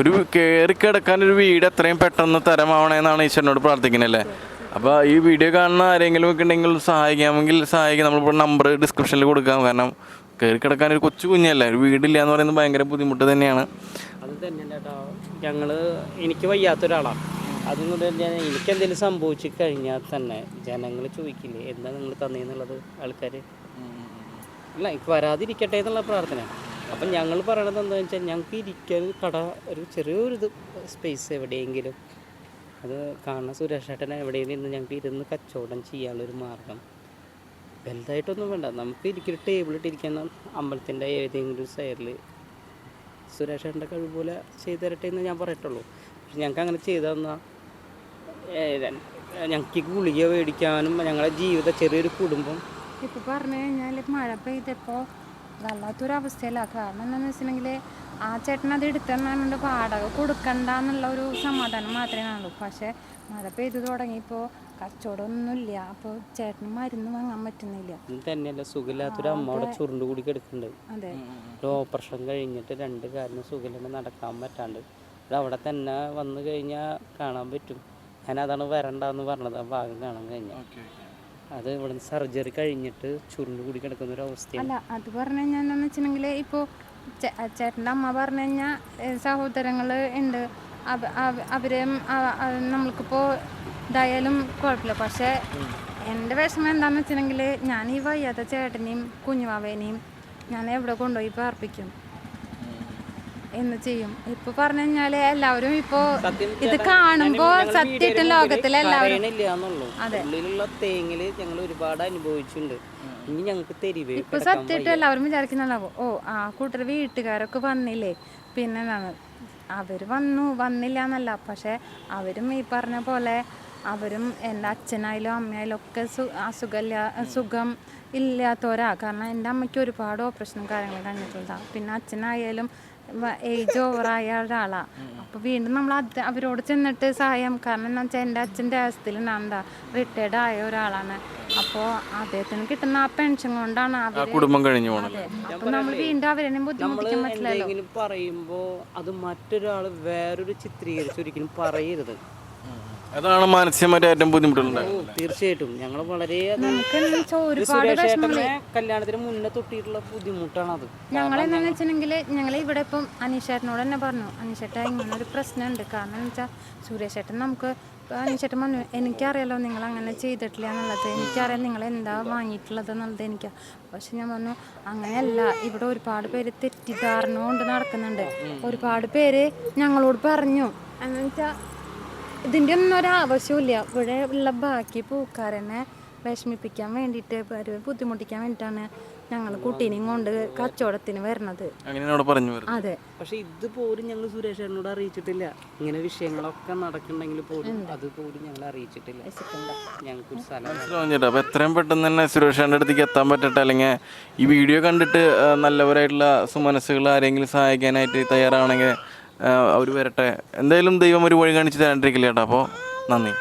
ഒരു കയറി കിടക്കാൻ ഒരു വീട് എത്രയും പെട്ടെന്ന് തരമാവണമെന്നാണ് ഈശ്വരനോട് പ്രാർത്ഥിക്കുന്നത് അല്ലേ? അപ്പോൾ ഈ വീഡിയോ കാണുന്ന ആരെങ്കിലും ഒക്കെ ഉണ്ടെങ്കിൽ സഹായിക്കാമെങ്കിൽ സഹായിക്കാം നമ്മളിപ്പോൾ നമ്പർ ഡിസ്ക്രിപ്ഷനിൽ കൊടുക്കാം. കാരണം കയറി കിടക്കാൻ ഒരു കൊച്ചു കുഞ്ഞല്ല ഒരു വീടില്ല എന്ന് പറയുന്നത് ഭയങ്കര ബുദ്ധിമുട്ട് തന്നെയാണ്. അത് തന്നെ ചേട്ടാ ഞങ്ങൾ എനിക്ക് വയ്യാത്തൊരാളാണ് അതെന്ന് ഞാൻ എനിക്ക് എന്തെങ്കിലും സംഭവിച്ചു കഴിഞ്ഞാൽ തന്നെ ജനങ്ങൾ ചോദിക്കില്ലേ എന്താ നിങ്ങൾ തന്നെയെന്നുള്ളത് ആൾക്കാർ അല്ല എനിക്ക് വരാതിരിക്കട്ടെ എന്നുള്ള പ്രാർത്ഥന. അപ്പം ഞങ്ങൾ പറയണത് എന്താണെന്ന് വെച്ചാൽ ഞങ്ങൾക്ക് ഇരിക്കാൻ കട ഒരു ചെറിയൊരു സ്പേസ് എവിടെയെങ്കിലും അത് കാണുന്ന സുരേഷ് ഏട്ടനെ നിന്ന് ഇരുന്ന് ഞങ്ങൾക്ക് ഇരുന്ന് കച്ചവടം ചെയ്യാനുള്ളൊരു മാർഗം. വലുതായിട്ടൊന്നും വേണ്ട. നമുക്ക് ഇരിക്കൊരു ടേബിൾ ഇട്ടിരിക്കുന്ന അമ്പലത്തിന്റെ ഏതെങ്കിലും ഒരു സൈഡിൽ സുരേഷ് കഴിവ് പോലെ ചെയ്തു തരട്ടെ എന്ന് ഞാൻ പറയട്ടുള്ളൂ പക്ഷെ ഞങ്ങൾക്ക് അങ്ങനെ ചെയ്തു തന്നാൽ ഞങ്ങൾക്ക് ഗുളിക മേടിക്കാനും ഞങ്ങളുടെ ജീവിത ചെറിയൊരു കുടുംബം ഇപ്പോൾ പറഞ്ഞു കഴിഞ്ഞാൽ മഴ പെയ്തപ്പോ വല്ലാത്തൊരു അവസ്ഥയില്ല കാരണം എന്താണെന്ന് വെച്ചിട്ടുണ്ടെങ്കിൽ ആ ചേട്ടൻ അത് എടുത്തെന്ന് പറഞ്ഞിട്ട് വാടക കൊടുക്കണ്ട എന്നുള്ള ഒരു സമാധാനം മാത്രമേ കാണുള്ളൂ. പക്ഷേ മഴ പെയ്തു തുടങ്ങിയപ്പോൾ കച്ചവടമൊന്നുമില്ല. അപ്പോൾ ചേട്ടന് മരുന്ന് വാങ്ങാൻ പറ്റുന്നില്ല. ഇത് തന്നെയല്ല സുഖമില്ലാത്തൊരു അമ്മ അവിടെ ചുരുണ്ട് കൂടി കിടക്കുന്നുണ്ട്. അതെ. ഒരു ഓപ്പറേഷൻ കഴിഞ്ഞിട്ട് രണ്ട് കാലിന് സുഖമില്ലാണ്ട് നടക്കാൻ പറ്റാണ്ട്. അവിടെ തന്നെ വന്നു കഴിഞ്ഞാൽ കാണാൻ പറ്റും. ഞാൻ അതാണ് വരണ്ടെന്ന് പറഞ്ഞത്. ആ ഭാഗം കാണാൻ കഴിഞ്ഞാൽ അത് ഇവിടുന്ന് സർജറി കഴിഞ്ഞിട്ട് ചുരുണ്ട് കൂടി കിടക്കുന്ന ഒരു അവസ്ഥയാണ്. അല്ല അത് പറഞ്ഞു കഴിഞ്ഞാൽ വെച്ചിട്ടുണ്ടെങ്കിൽ ഇപ്പോൾ ചേട്ടന്റെ അമ്മ പറഞ്ഞു കഴിഞ്ഞാൽ സഹോദരങ്ങൾ ഉണ്ട് അവരെ നമ്മൾക്കിപ്പോൾ ഇതായാലും കുഴപ്പമില്ല. പക്ഷേ എന്റെ വിഷമം എന്താണെന്ന് വെച്ചിട്ടുണ്ടെങ്കിൽ ഞാൻ ഈ വയ്യാത്ത ചേട്ടനെയും കുഞ്ഞുവാവേനെയും ഞാൻ എവിടെ കൊണ്ടുപോയി പാർപ്പിക്കും എന്ന് ചെയ്യും. ഇപ്പൊ പറഞ്ഞു കഴിഞ്ഞാൽ എല്ലാവരും ഇപ്പൊ ഇത് കാണുമ്പോ സത്യത്തിൽ ലോകത്തിലെ എല്ലാവരും തേങ്ങിൽ ഞങ്ങൾ ഒരുപാട് അനുഭവിച്ചിട്ടുണ്ട്. ഇനി ഞങ്ങൾക്ക് തെരുവേ ഇപ്പൊ സത്യമായിട്ട് എല്ലാവരും വിചാരിക്കുന്നുണ്ടാവും ഓ ആ കൂട്ടർ വീട്ടുകാരൊക്കെ വന്നില്ലേ? പിന്നെ എന്താണ് അവർ വന്നു വന്നില്ല എന്നല്ല പക്ഷെ അവരും ഈ പറഞ്ഞ പോലെ അവരും എന്റെ അച്ഛനായാലും അമ്മയായാലും ഒക്കെ സു അസുഖമില്ല സുഖം ഇല്ലാത്തവരാ. കാരണം എന്റെ അമ്മയ്ക്ക് ഒരുപാട് ഓപ്പറേഷനും കാര്യങ്ങളും കഴിഞ്ഞിട്ടുള്ളതാണ് പിന്നെ അച്ഛനായാലും ഏജ് ഓവറായ ഒരാളാണ് അപ്പോൾ വീണ്ടും നമ്മൾ അത് അവരോട് ചെന്നിട്ട് സഹായം കാരണം എന്താ വെച്ചാൽ എന്റെ അച്ഛന്റെ അവസ്ഥയിൽ ഞാൻ എന്താ റിട്ടയർഡ് ആയ ഒരാളാണ്. അപ്പോൾ അദ്ദേഹത്തിന് കിട്ടുന്ന ആ പെൻഷൻ കൊണ്ടാണ് ആ കുടുംബം കഴിഞ്ഞു അപ്പോൾ നമ്മൾ വീണ്ടും അവരെ ബുദ്ധിമുട്ടിക്കാൻ പറ്റില്ലല്ലോ. പറയുമ്പോൾ പറയുമ്പോ അത് മറ്റൊരാൾ വേറൊരു ചിത്രീകരിച്ച് ഒരിക്കലും പറയരുത്. അതാണ് മാനസികമായിട്ട് ഏറ്റവും ബുദ്ധിമുട്ടുള്ളത്. തീർച്ചയായിട്ടും. ഞങ്ങൾ വളരെ കല്യാണത്തിന് മുന്നേ തൊട്ടിട്ടുള്ള ബുദ്ധിമുട്ടാണ് അത് ഞങ്ങൾ എന്താണെന്ന് വെച്ചിട്ടുണ്ടെങ്കിൽ ഞങ്ങൾ ഇവിടെ ഇപ്പം അനീഷേട്ടനോട് തന്നെ പറഞ്ഞു. അനീഷേട്ട ഇങ്ങനെ ഒരു പ്രശ്നമുണ്ട്. കാരണം എന്ന് വെച്ചാൽ സുരേഷേട്ടൻ നമുക്ക് അനീഷേട്ടൻ പറഞ്ഞു എനിക്കറിയാലോ നിങ്ങൾ അങ്ങനെ ചെയ്തിട്ടില്ല എന്നുള്ളത്. എനിക്കറിയാം നിങ്ങൾ എന്താ വാങ്ങിയിട്ടുള്ളത് എന്നുള്ളത് എനിക്ക്. പക്ഷെ ഞാൻ പറഞ്ഞു അങ്ങനെയല്ല. ഇവിടെ ഒരുപാട് പേര് തെറ്റിദ്ധാരണ കൊണ്ട് നടക്കുന്നുണ്ട്. ഒരുപാട് പേര് ഞങ്ങളോട് പറഞ്ഞു. എന്ന് വെച്ചാൽ ഇതിന്റെ ഒന്നും ഒരു ആവശ്യമില്ല ഇവിടെ ഉള്ള ബാക്കി പൂക്കാരനെ വിഷമിപ്പിക്കാൻ വേണ്ടിയിട്ട് ഒരു ബുദ്ധിമുട്ടിക്കാൻ വേണ്ടിയിട്ടാണ് ഞങ്ങൾ കുട്ടീനെയും കൊണ്ട് കച്ചവടത്തിന് വരണത്. അതെ. പക്ഷെ ഇത് പോലും ഞങ്ങൾ സുരേഷ് ഏട്ടനോട് അറിയിച്ചിട്ടില്ല. ഇങ്ങനെ വിഷയങ്ങളൊക്കെ നടക്കുന്നുണ്ടെങ്കിൽ പോലും അത് പോലും ഞങ്ങൾ അറിയിച്ചിട്ടില്ല. ഞങ്ങൾക്ക് സ്ഥലം എത്രയും പെട്ടെന്ന് തന്നെ സുരേഷ് അടുത്തേക്ക് എത്താൻ പറ്റട്ടെ? അല്ലെങ്കിൽ ഈ വീഡിയോ കണ്ടിട്ട് നല്ലവരായിട്ടുള്ള സുമനസ്സുകൾ ആരെങ്കിലും സഹായിക്കാനായിട്ട് തയ്യാറാണെങ്കിൽ അവർ വരട്ടെ. എന്തായാലും ദൈവം ഒരു വഴി കാണിച്ച് തരാണ്ടിരിക്കില്ല ചേട്ടാ അപ്പോൾ നന്ദി.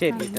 ശരി.